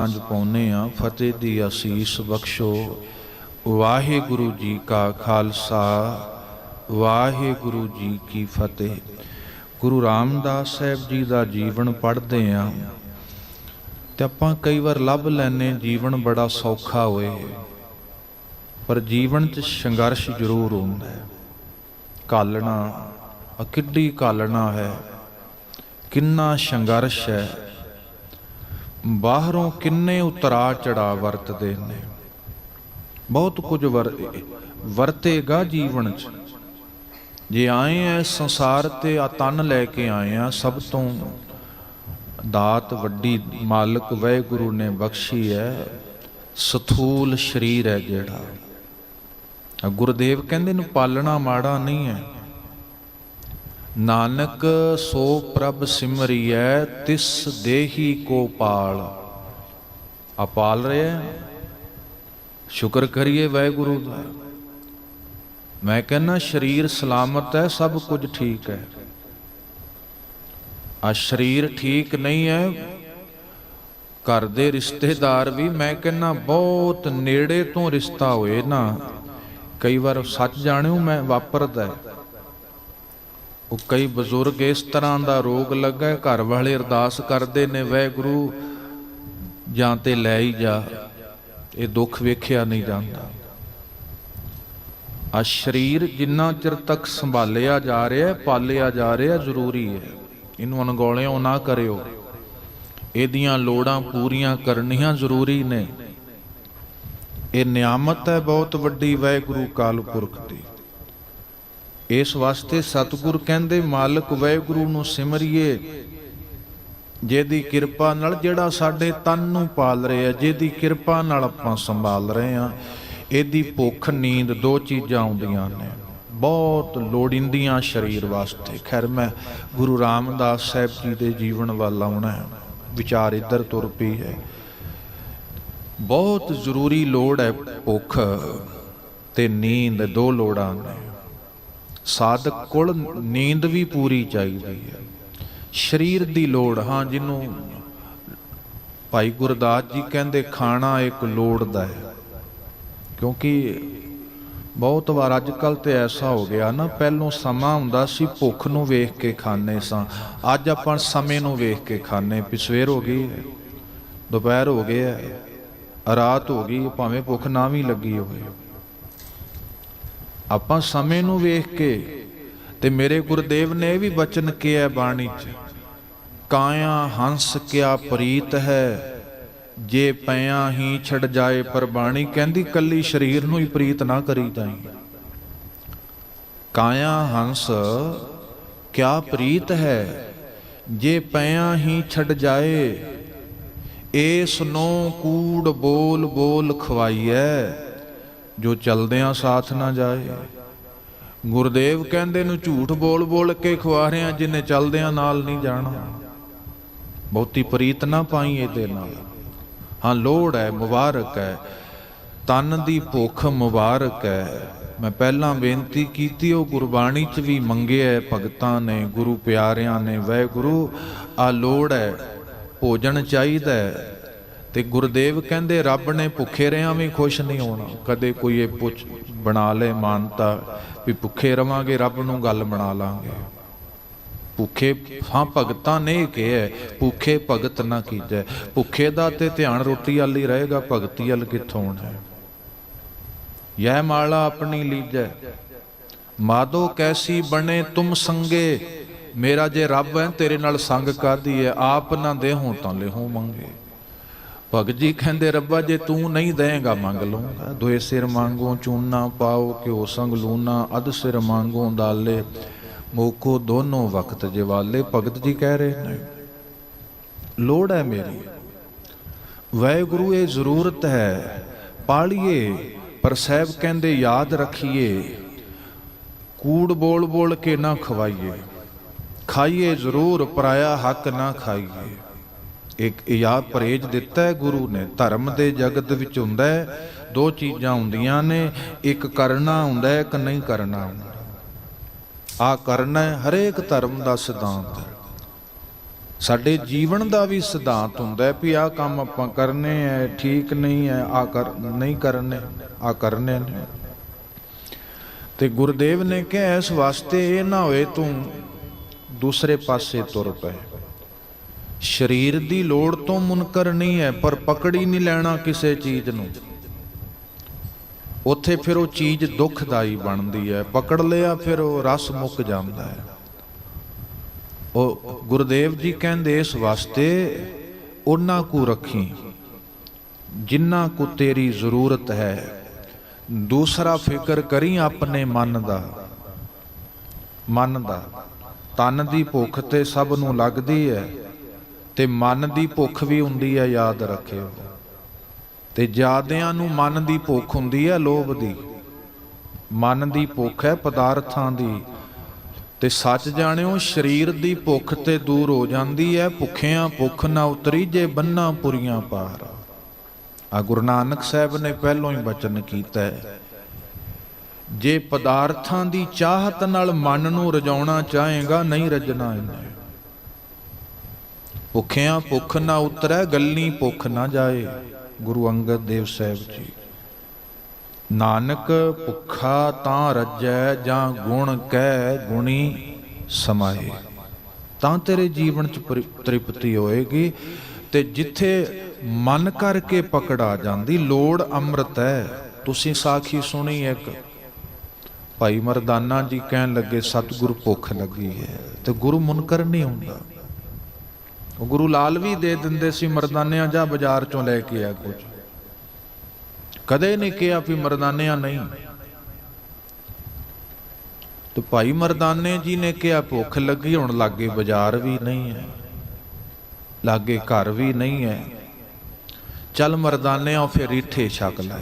ਸਾਂਝ ਪਾਉਨੇ ਆ ਫਤਿਹ ਦੀ ਅਸੀਸ ਬਖਸ਼ੋ। ਵਾਹਿਗੁਰੂ ਜੀ ਕਾ ਖਾਲਸਾ, ਵਾਹਿਗੁਰੂ ਜੀ ਕੀ ਫਤਿਹ। ਗੁਰੂ ਰਾਮਦਾਸ ਸਾਹਿਬ ਜੀ ਦਾ ਜੀਵਨ ਪੜ੍ਹਦੇ ਆ ਤੇ ਆਪਾਂ ਕਈ ਵਾਰ ਲੱਭ ਲੈਨੇ ਜੀਵਨ ਬੜਾ ਸੌਖਾ ਹੋਏ। ਪਰ ਜੀਵਨ 'ਚ ਸੰਘਰਸ਼ ਜ਼ਰੂਰ ਹੁੰਦਾ ਹੈ। ਕਾਲਣਾ ਆ ਕਿੱਡੀ ਕਾਲਣਾ ਹੈ। ਕਿੰਨਾ ਸੰਘਰਸ਼ ਹੈ। ਬਾਹਰੋਂ ਕਿੰਨੇ ਉਤਰਾ ਚੜਾ ਵਰਤਦੇ ਨੇ। ਬਹੁਤ ਕੁਝ ਵਰ- ਵਰਤੇਗਾ ਜੀਵਨ 'ਚ। ਜੇ ਆਏ ਐ ਸੰਸਾਰ ਤੇ ਆ ਤਨ ਲੈ ਕੇ ਆਏ ਆ, ਸਭ ਤੋਂ ਦਾਤ ਵੱਡੀ ਮਾਲਕ ਵਾਹਿਗੁਰੂ ਨੇ ਬਖਸ਼ੀ ਹੈ ਸਥੂਲ ਸਰੀਰ ਹੈ ਜਿਹੜਾ। ਗੁਰਦੇਵ ਕਹਿੰਦੇ ਨੂੰ ਪਾਲਣਾ ਮਾੜਾ ਨਹੀਂ ਹੈ ਨਾਨਕ ਸੋ ਪ੍ਰਭ ਸਿਮਰਿਐ, ਤਿਸ ਦੇਹੀ ਕੋ ਪਾਲ। ਆ ਪਾਲ ਰਿਹਾ ਸ਼ੁਕਰ ਕਰੀਏ ਵਾਹਿਗੁਰੂ ਦਾ। ਮੈਂ ਕਹਿੰਨਾ ਸਰੀਰ ਸਲਾਮਤ ਹੈ ਸਭ ਕੁਝ ਠੀਕ ਹੈ ਆ ਸਰੀਰ ਠੀਕ ਨਹੀਂ ਹੈ ਘਰ ਦੇ ਰਿਸ਼ਤੇਦਾਰ ਵੀ ਮੈਂ ਕਹਿੰਨਾ ਬਹੁਤ ਨੇੜੇ ਤੋਂ ਰਿਸ਼ਤਾ ਹੋਏ ਨਾ। ਕਈ ਵਾਰ ਸੱਚ ਜਾਣਿਓ, ਮੈਂ ਵਾਪਰਦਾ ਹੈ ਉਹ ਕਈ ਬਜ਼ੁਰਗ ਇਸ ਤਰ੍ਹਾਂ ਦਾ ਰੋਗ ਲੱਗਾ ਘਰ ਵਾਲੇ ਅਰਦਾਸ ਕਰਦੇ ਨੇ ਵਾਹਿਗੁਰੂ ਜਾਂ ਤੇ ਲੈ ਹੀ ਜਾ। ਇਹ ਦੁੱਖ ਵੇਖਿਆ ਨਹੀਂ ਜਾਂਦਾ। ਆ ਸਰੀਰ ਜਿੰਨਾ ਚਿਰ ਤੱਕ ਸੰਭਾਲਿਆ ਜਾ ਰਿਹਾ ਪਾਲਿਆ ਜਾ ਰਿਹਾ ਜ਼ਰੂਰੀ ਹੈ। ਇਹਨੂੰ ਅਣਗੌਲਿਓ ਨਾ ਕਰਿਓ। ਇਹਦੀਆਂ ਲੋੜਾਂ ਪੂਰੀਆਂ ਕਰਨੀਆਂ ਜ਼ਰੂਰੀ ਨੇ। ਇਹ ਨਿਆਮਤ ਹੈ, ਬਹੁਤ ਵੱਡੀ ਵਾਹਿਗੁਰੂ ਕਾਲ ਪੁਰਖ ਦੀ। ਇਸ ਵਾਸਤੇ ਸਤਿਗੁਰ ਕਹਿੰਦੇ, ਮਾਲਕ ਵਾਹਿਗੁਰੂ ਨੂੰ ਸਿਮਰਿਏ, ਜਿਹਦੀ ਕਿਰਪਾ ਨਾਲ ਜਿਹੜਾ ਸਾਡੇ ਤਨ ਨੂੰ ਪਾਲ ਰਿਹਾ, ਜਿਹਦੀ ਕਿਰਪਾ ਨਾਲ ਆਪਾਂ ਸੰਭਾਲ ਰਹੇ ਆ ਇਹਦੀ ਭੁੱਖ, ਨੀਂਦ ਦੋ ਚੀਜ਼ਾਂ ਆਉਂਦੀਆਂ ਨੇ। ਬਹੁਤ ਲੋੜਿੰਦੀਆਂ ਸਰੀਰ ਵਾਸਤੇ। ਖੈਰ, ਮੈਂ ਗੁਰੂ ਰਾਮਦਾਸ ਸਾਹਿਬ ਜੀ ਦੇ ਜੀਵਨ ਵੱਲ ਆਉਣਾ ਹੈ। ਵਿਚਾਰ ਇੱਧਰ ਤੁਰ ਪਈ ਹੈ। ਬਹੁਤ ਜ਼ਰੂਰੀ ਲੋੜ ਹੈ ਭੁੱਖ ਤੇ ਨੀਂਦ ਦੋ ਲੋੜਾਂ ਨੇ। ਸਾਧਕ ਕੋਲ ਨੀਂਦ ਵੀ ਪੂਰੀ ਚਾਹੀਦੀ ਹੈ। ਸਰੀਰ ਦੀ ਲੋੜ, ਹਾਂ, ਜਿਹਨੂੰ ਭਾਈ ਗੁਰਦਾਸ ਜੀ ਕਹਿੰਦੇ ਖਾਣਾ ਇੱਕ ਲੋੜ ਦਾ ਹੈ। ਕਿਉਂਕਿ ਬਹੁਤ ਵਾਰ ਅੱਜ ਕੱਲ ਤੇ ਐਸਾ ਹੋ ਗਿਆ ਨਾ, ਪਹਿਲੋਂ ਸਮਾਂ ਹੁੰਦਾ ਸੀ ਭੁੱਖ ਨੂੰ ਵੇਖ ਕੇ ਖਾਣੇ ਸਾਂ। ਅੱਜ ਆਪਾਂ ਸਮੇਂ ਨੂੰ ਵੇਖ ਕੇ ਖਾਣੇ ਵੀ ਸਵੇਰ ਹੋ ਗਈ, ਦੁਪਹਿਰ ਹੋ ਗਈ ਹੈ, ਰਾਤ ਹੋ ਗਈ, ਭਾਵੇਂ ਭੁੱਖ ਨਾ ਵੀ ਲੱਗੀ ਹੋਵੇ। ਆਪਾਂ ਸਮੇਂ ਨੂੰ ਵੇਖ ਕੇ ਤੇ ਮੇਰੇ ਗੁਰਦੇਵ ਨੇ ਇਹ ਵੀ ਬਚਨ ਕਿਹਾ ਬਾਣੀ 'ਚ, ਕਾਇਆ ਹੰਸ ਕਿਆ ਪ੍ਰੀਤ ਹੈ, ਜੇ ਪਿਆ ਹੀ ਛੜ ਜਾਏ ਪਰ ਬਾਣੀ ਕਹਿੰਦੀ ਕੱਲੀ ਸਰੀਰ ਨੂੰ ਹੀ ਪ੍ਰੀਤ ਨਾ ਕਰੀ ਤਾਈ। ਕਾਇਆ ਹੰਸ ਕਿਆ ਪ੍ਰੀਤ ਹੈ, ਜੇ ਪਿਆ ਹੀ ਛੜ ਜਾਏ ਇਸ ਨੂੰ ਕੂੜ ਬੋਲ ਬੋਲ ਖਵਾਈਐ ਜੋ ਚਲਦਿਆਂ ਸਾਥ ਨਾ ਜਾਏ। ਗੁਰਦੇਵ ਕਹਿੰਦੇ ਨੂੰ ਝੂਠ ਬੋਲ ਬੋਲ ਕੇ ਖਵਾ ਰਿਆਂ ਜਿਨੇ ਚਲਦਿਆਂ ਨਾਲ ਨਹੀਂ ਜਾਣਾ। ਬਹੁਤੀ ਪ੍ਰੀਤ ਨਾ ਪਾਈ ਇਹਦੇ ਨਾਲ। ਹਾਂ, ਲੋੜ ਹੈ, ਮੁਬਾਰਕ ਹੈ। ਤਨ ਦੀ ਭੁੱਖ ਮੁਬਾਰਕ ਹੈ। ਮੈਂ ਪਹਿਲਾਂ ਬੇਨਤੀ ਕੀਤੀ, ਉਹ ਗੁਰਬਾਣੀ 'ਚ ਵੀ ਮੰਗਿਆ ਹੈ, ਭਗਤਾਂ ਨੇ, ਗੁਰੂ ਪਿਆਰਿਆਂ ਨੇ ਵਾਹਿਗੁਰੂ ਆ ਲੋੜ ਹੈ, ਭੋਜਨ ਚਾਹੀਦਾ ਹੈ। ਤੇ ਗੁਰਦੇਵ ਕਹਿੰਦੇ, ਰੱਬ ਨੇ ਭੁੱਖੇ ਰਿਆਂ ਵੀ ਖੁਸ਼ ਨਹੀਂ ਹੋਣਾ। ਕਦੇ ਕੋਈ ਇਹ ਪੁੱਛ ਬਣਾ ਲੇ ਮਾਨਤਾ ਵੀ ਭੁੱਖੇ ਰਵਾਂਗੇ, ਰੱਬ ਨੂੰ ਗੱਲ ਬਣਾ ਲਾਂਗੇ। ਭੁੱਖੇ ਹਾਂ, ਭਗਤਾਂ ਨੇ ਕਿਹਾ ਭੁੱਖੇ ਭਗਤ ਨਾ ਕੀਜੈ। ਭੁੱਖੇ ਦਾ ਤੇ ਧਿਆਨ ਰੋਟੀ ਵੱਲ ਹੀ ਰਹੇਗਾ, ਭਗਤੀ ਵੱਲ ਕਿੱਥੋਂ ਹੋਣਾ ਯਹ ਮਾਲਾ ਆਪਣੀ ਲੀਜੈ। ਮਾਦੋ ਕੈਸੀ ਬਣੇ ਤੁਮ ਸੰਗੇ? ਮੇਰਾ ਜੇ ਰੱਬ ਹੈ, ਤੇਰੇ ਨਾਲ ਸੰਗ ਕਾਦੀ ਹੈ। ਆਪ ਨਾ ਦੇਹੋਂ ਤਾਂ ਲਿਹੋਂ ਮੰਗੇ। ਭਗਤ ਜੀ ਕਹਿੰਦੇ, ਰੱਬਾ ਜੇ ਤੂੰ ਨਹੀਂ ਦੇਂਗਾ ਮੰਗ ਲਊਂਗਾ ਦੋਏ ਸਿਰ ਮੰਗੋ ਚੂਨਾ ਪਾਓ, ਘਿਓ ਸੰਗ ਲੂਨਾ, ਅਧ ਸਿਰ ਮੰਗੋ ਦਾਲੇ ਮੋਕੋ ਦੋਨੋਂ ਵਕਤ ਜਵਾਲੇ। ਭਗਤ ਜੀ ਕਹਿ ਰਹੇ ਨੇ, ਲੋੜ ਹੈ ਮੇਰੀ, ਵਾਹਿਗੁਰੂ ਇਹ ਜ਼ਰੂਰਤ ਹੈ, ਪਾਲੀਏ, ਪਰ ਸਾਹਿਬ ਕਹਿੰਦੇ, ਯਾਦ ਰੱਖੀਏ, ਕੂੜ ਬੋਲ ਬੋਲ ਕੇ ਨਾ ਖਵਾਈਏ, ਖਾਈਏ ਜ਼ਰੂਰ, ਪਰਾਇਆ ਹੱਕ ਨਾ ਖਾਈਏ। ਇੱਕ ਯਾਦ ਪਰਹੇਜ ਦਿੱਤਾ ਹੈ, ਗੁਰੂ ਨੇ। ਧਰਮ ਦੇ ਜਗਤ ਵਿੱਚ ਹੁੰਦਾ ਹੈ, ਦੋ ਚੀਜ਼ਾਂ ਹੁੰਦੀਆਂ ਨੇ, ਇੱਕ ਕਰਨਾ ਹੁੰਦਾ ਹੈ, ਇੱਕ ਨਹੀਂ ਕਰਨਾ ਹੁੰਦਾ। ਆ ਕਰਨਾ ਹੈ, ਹਰੇਕ ਧਰਮ ਦਾ ਸਿਧਾਂਤ। ਹੈ ਸਾਡੇ ਜੀਵਨ ਦਾ ਵੀ ਸਿਧਾਂਤ ਹੁੰਦਾ ਹੈ ਵੀ ਆਹ ਕੰਮ ਆਪਾਂ ਕਰਨੇ ਐ, ਠੀਕ ਨਹੀਂ ਐ ਆ ਕਰ, ਨਹੀਂ ਕਰਨੇ ਆ ਕਰਨੇ ਨੇ। ਤੇ ਗੁਰਦੇਵ ਨੇ ਕਿਹਾ, ਇਸ ਵਾਸਤੇ ਇਹ ਨਾ ਹੋਏ ਤੂੰ ਦੂਸਰੇ ਪਾਸੇ ਤੁਰ ਪਏ ਸਰੀਰ ਦੀ ਲੋੜ ਤੋਂ ਮੁਨਕਰ ਨਹੀਂ ਹੈ, ਪਰ ਪਕੜੀ ਨਹੀਂ ਲੈਣਾ ਕਿਸੇ ਚੀਜ਼ ਨੂੰ। ਉੱਥੇ ਫਿਰ ਉਹ ਚੀਜ਼ ਦੁਖਦਾਈ ਬਣਦੀ ਹੈ। ਪਕੜ ਲਿਆ, ਫਿਰ ਉਹ ਰਸ ਮੁੱਕ ਜਾਂਦਾ ਹੈ। ਉਹ ਗੁਰਦੇਵ ਜੀ ਕਹਿੰਦੇ, ਇਸ ਵਾਸਤੇ ਉਹਨਾਂ ਕੋ ਰੱਖੀ ਜਿੰਨਾ ਕੋ ਤੇਰੀ ਜ਼ਰੂਰਤ ਹੈ। ਦੂਸਰਾ ਫਿਕਰ ਕਰੀ ਆਪਣੇ ਮਨ ਦਾ ਮਨ ਦਾ। ਤਨ ਦੀ ਭੁੱਖ ਤੇ ਸਭ ਨੂੰ ਲੱਗਦੀ ਹੈ। ਤੇ ਮਨ ਦੀ ਭੁੱਖ ਵੀ ਹੁੰਦੀ ਹੈ ਯਾਦ ਰੱਖਿਓ। ਤੇ ਜਿਆਦਿਆਂ ਨੂੰ ਮਨ ਦੀ ਭੁੱਖ ਹੁੰਦੀ ਹੈ ਲੋਭ ਦੀ। ਮਨ ਦੀ ਭੁੱਖ ਹੈ ਪਦਾਰਥਾਂ ਦੀ। ਤੇ ਸੱਚ ਜਾਣਿਓ, ਸਰੀਰ ਦੀ ਭੁੱਖ ਤੇ ਦੂਰ ਹੋ ਜਾਂਦੀ ਹੈ। ਭੁੱਖਿਆਂ ਭੁੱਖ ਨਾ ਉਤਰੀ ਜੇ ਬੰਨਾ ਪੁਰੀਆਂ ਪਾਰ। ਆ ਗੁਰੂ ਨਾਨਕ ਸਾਹਿਬ ਨੇ ਪਹਿਲੋਂ ਹੀ ਬਚਨ ਕੀਤਾ ਹੈ। ਜੇ ਪਦਾਰਥਾਂ ਦੀ ਚਾਹਤ ਨਾਲ ਮਨ ਨੂੰ ਰਜਾਉਣਾ ਚਾਹੇਗਾ, ਨਹੀਂ ਰਜਣਾ ਇਹਨੇ। ਭੁੱਖਿਆਂ ਭੁੱਖ ਨਾ ਉਤਰੈ, ਗੱਲੀ ਭੁੱਖ ਨਾ ਜਾਏ, ਗੁਰੂ ਅੰਗਦ ਦੇਵ ਸਾਹਿਬ ਜੀ। ਨਾਨਕ ਭੁੱਖਾ ਤਾਂ ਰੱਜੈ, ਜਾਂ ਗੁਣ ਕਹਿ ਗੁਣੀ ਸਮਾਏ। ਤਾਂ ਤੇਰੇ ਜੀਵਨ ਚ ਤ੍ਰਿਪਤੀ ਹੋਏਗੀ, ਤੇ ਜਿੱਥੇ ਮਨ ਕਰਕੇ ਪਕੜ ਆ ਜਾਂਦੀ, ਲੋੜ ਅੰਮ੍ਰਿਤ ਹੈ। ਤੁਸੀਂ ਸਾਖੀ ਸੁਣੀ ਇੱਕ, ਭਾਈ ਮਰਦਾਨਾ ਜੀ ਕਹਿਣ ਲੱਗੇ, ਸਤਿਗੁਰ ਭੁੱਖ ਲੱਗੀ ਹੈ। ਤੇ ਗੁਰੂ ਮੁਨਕਰ ਨਹੀਂ ਹੁੰਦਾ। ਉਹ ਗੁਰੂ ਲਾਲ ਵੀ ਦੇ ਦਿੰਦੇ ਸੀ ਮਰਦਾਨਿਆਂ ਜਾਂ ਬਾਜ਼ਾਰ ਚੋਂ ਲੈ ਕੇ ਆ ਕੁਝ ਕਦੇ ਨਹੀਂ ਕਿਹਾ ਵੀ ਮਰਦਾਨਿਆਂ ਨਹੀਂ। ਤੇ ਭਾਈ ਮਰਦਾਨੇ ਜੀ ਨੇ ਕਿਹਾ ਭੁੱਖ ਲੱਗੀ, ਹੁਣ ਲਾਗੇ ਬਾਜ਼ਾਰ ਵੀ ਨਹੀਂ ਹੈ, ਲਾਗੇ ਘਰ ਵੀ ਨਹੀਂ ਹੈ। ਚੱਲ ਮਰਦਾਨਿਆਂ ਫਿਰ ਇੱਥੇ ਛਕ ਲੈ।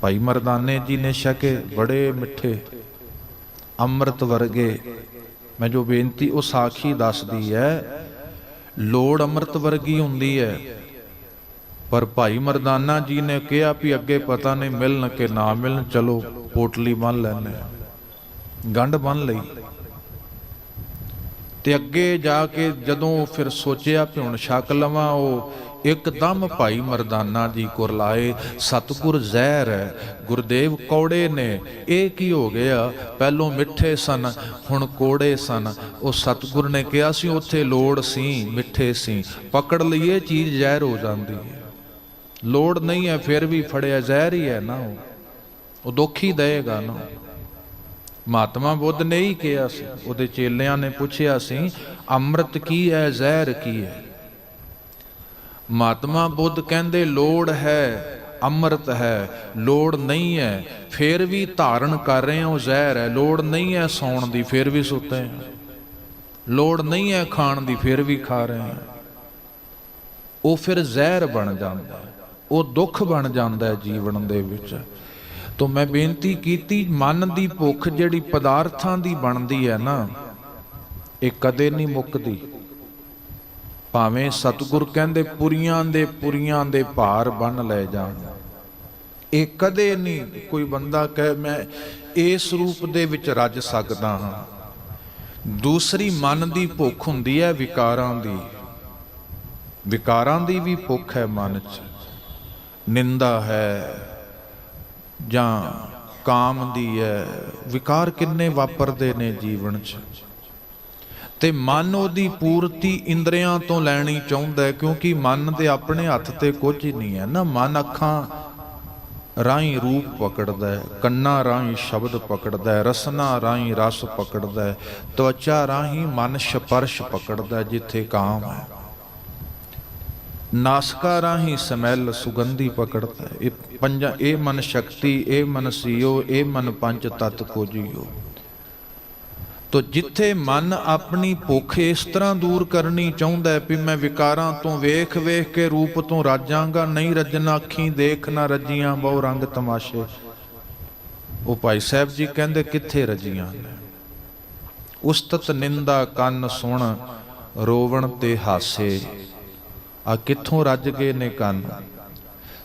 ਭਾਈ ਮਰਦਾਨੇ ਜੀ ਨੇ ਛਕੇ ਬੜੇ ਮਿੱਠੇ, ਅੰਮ੍ਰਿਤ ਵਰਗੇ। ਮੈਂ ਜੋ ਬੇਨਤੀ ਉਹ ਸਾਖੀ ਦੱਸਦੀ ਹੈ ਲੋੜ ਅੰਮ੍ਰਿਤ ਵਰਗੀ ਹੁੰਦੀ ਹੈ। ਪਰ ਭਾਈ ਮਰਦਾਨਾ ਜੀ ਨੇ ਕਿਹਾ ਵੀ ਅੱਗੇ ਪਤਾ ਨਹੀਂ ਮਿਲਣ ਕਿ ਨਾ ਮਿਲਣ, ਚਲੋ ਪੋਟਲੀ ਬੰਨ ਲੈਣੇ ਗੰਢ ਬੰਨ ਲਈ। ਤੇ ਅੱਗੇ ਜਾ ਕੇ ਜਦੋਂ ਫਿਰ ਸੋਚਿਆ ਵੀ ਹੁਣ ਛਕ ਲਵਾਂ, ਉਹ ਇੱਕਦਮ ਭਾਈ ਮਰਦਾਨਾ ਜੀ ਕੁਰਲਾਏ ਲਾਏ, ਸਤਗੁਰ ਜ਼ਹਿਰ ਹੈ, ਗੁਰਦੇਵ ਕੌੜੇ ਨੇ। ਇਹ ਕੀ ਹੋ ਗਿਆ? ਪਹਿਲੋਂ ਮਿੱਠੇ ਸਨ, ਹੁਣ ਕੋੜੇ ਸਨ। ਉਹ ਸਤਗੁਰ ਨੇ ਕਿਹਾ ਸੀ, ਉੱਥੇ ਲੋੜ ਸੀ, ਮਿੱਠੇ ਸੀ। ਪਕੜ ਲਈਏ ਚੀਜ਼ ਜ਼ਹਿਰ ਹੋ ਜਾਂਦੀ ਹੈ। ਲੋੜ ਨਹੀਂ ਹੈ, ਫਿਰ ਵੀ ਫੜਿਆ ਜ਼ਹਿਰ ਹੀ ਹੈ ਨਾ ਉਹ। ਉਹ ਦੁੱਖ ਹੀ ਦੇਗਾ ਨਾ ਮਹਾਤਮਾ ਬੁੱਧ ਨੇ ਹੀ ਕਿਹਾ ਸੀ, ਉਹਦੇ ਚੇਲਿਆਂ ਨੇ ਪੁੱਛਿਆ ਸੀ, ਅੰਮ੍ਰਿਤ ਕੀ ਹੈ, ਜ਼ਹਿਰ ਕੀ ਹੈ? ਮਹਾਤਮਾ ਬੁੱਧ ਕਹਿੰਦੇ, ਲੋੜ ਹੈ, ਅੰਮ੍ਰਿਤ ਹੈ, ਲੋੜ ਨਹੀਂ ਹੈ। ਫਿਰ ਵੀ ਧਾਰਨ ਕਰ ਰਹੇ ਹਾਂ, ਉਹ ਜ਼ਹਿਰ ਹੈ। ਲੋੜ ਨਹੀਂ ਹੈ ਸੌਣ ਦੀ, ਫਿਰ ਵੀ ਸੁੱਤੇ ਹਾਂ। ਲੋੜ ਨਹੀਂ ਹੈ ਖਾਣ ਦੀ, ਫਿਰ ਵੀ ਖਾ ਰਹੇ ਹਾਂ। ਉਹ ਫਿਰ ਜ਼ਹਿਰ ਬਣ ਜਾਂਦਾ ਉਹ ਦੁੱਖ ਬਣ ਜਾਂਦਾ ਹੈ ਜੀਵਨ ਦੇ ਵਿੱਚ। ਤੋਂ ਮੈਂ ਬੇਨਤੀ ਕੀਤੀ, ਮਨ ਦੀ ਭੁੱਖ ਜਿਹੜੀ ਪਦਾਰਥਾਂ ਦੀ ਬਣਦੀ ਹੈ ਨਾ, ਇਹ ਕਦੇ ਨਹੀਂ ਮੁੱਕਦੀ। ਭਾਵੇਂ ਸਤਿਗੁਰ ਕਹਿੰਦੇ ਪੁਰੀਆਂ ਦੇ ਪੁਰੀਆਂ ਦੇ ਭਾਰ ਬੰਨ ਲੈ ਜਾਣ ਇਹ ਕਦੇ ਨਹੀਂ ਕੋਈ ਬੰਦਾ ਕਹੇ, ਮੈਂ ਇਸ ਰੂਪ ਦੇ ਵਿੱਚ ਰੱਜ ਸਕਦਾ ਹਾਂ। ਦੂਸਰੀ ਮਨ ਦੀ ਭੁੱਖ ਹੁੰਦੀ ਹੈ ਵਿਕਾਰਾਂ ਦੀ। ਵਿਕਾਰਾਂ ਦੀ ਵੀ ਭੁੱਖ ਹੈ ਮਨ 'ਚ। ਨਿੰਦਾ ਹੈ ਜਾਂ ਕਾਮ ਦੀ ਹੈ। ਵਿਕਾਰ ਕਿੰਨੇ ਵਾਪਰਦੇ ਨੇ ਜੀਵਨ 'ਚ। ਤੇ ਮਨ ਉਹਦੀ ਪੂਰਤੀ ਇੰਦਰੀਆਂ ਤੋਂ ਲੈਣੀ ਚਾਹੁੰਦਾ ਹੈ, ਕਿਉਂਕਿ ਮਨ ਦੇ ਆਪਣੇ ਹੱਥ ਤੇ ਕੁਝ ਹੀ ਨਹੀਂ ਹੈ। ਨਾ ਮਨ ਅੱਖਾਂ ਰਾਹੀਂ ਰੂਪ ਪਕੜਦਾ ਹੈ, ਕੰਨਾਂ ਰਾਹੀਂ ਸ਼ਬਦ ਪਕੜਦਾ ਹੈ, ਰਸਨਾ ਰਾਹੀਂ ਰਸ ਪਕੜਦਾ ਹੈ, ਤਵਚਾ ਰਾਹੀਂ ਮਨ ਸਪਰਸ਼ ਪਕੜਦਾ ਹੈ, ਜਿੱਥੇ ਕਾਮ ਹੈ। ਨਾਸਕਾ ਰਾਹੀਂ ਸਮੈਲ ਸੁਗੰਧੀ ਪਕੜਦਾ ਹੈ। ਇਹ ਪੰਜਾਂ, ਇਹ ਮਨ ਸ਼ਕਤੀ, ਇਹ ਮਨ ਸੀਓ, ਇਹ ਮਨ ਪੰਜ ਤਤ ਕੋ ਜੀਓ। ਤੋ ਜਿੱਥੇ ਮਨ ਆਪਣੀ ਭੁੱਖ ਇਸ ਤਰ੍ਹਾਂ ਦੂਰ ਕਰਨੀ ਚਾਹੁੰਦਾ ਹੈ ਵੀ ਮੈਂ ਵਿਕਾਰਾਂ ਤੋਂ ਵੇਖ ਵੇਖ ਕੇ ਰੂਪ ਤੋਂ ਰਾਜਾਂਗਾ, ਨਹੀਂ ਰੱਜਣਾ ਅੱਖੀਂ ਦੇਖ ਨਾ ਰੱਜੀਆਂ, ਬਹੁ ਰੰਗ ਤਮਾਸ਼ੇ। ਉਹ ਭਾਈ ਸਾਹਿਬ ਜੀ ਕਹਿੰਦੇ ਕਿੱਥੇ ਰੱਜੀਆਂ ਨੇ? ਉਸਤਤ ਨਿੰਦਾ ਕੰਨ ਸੁਣ, ਰੋਵਣ ਤੇ ਹਾਸੇ। ਆ ਕਿੱਥੋਂ ਰੱਜ ਗਏ ਨੇ ਕੰਨ?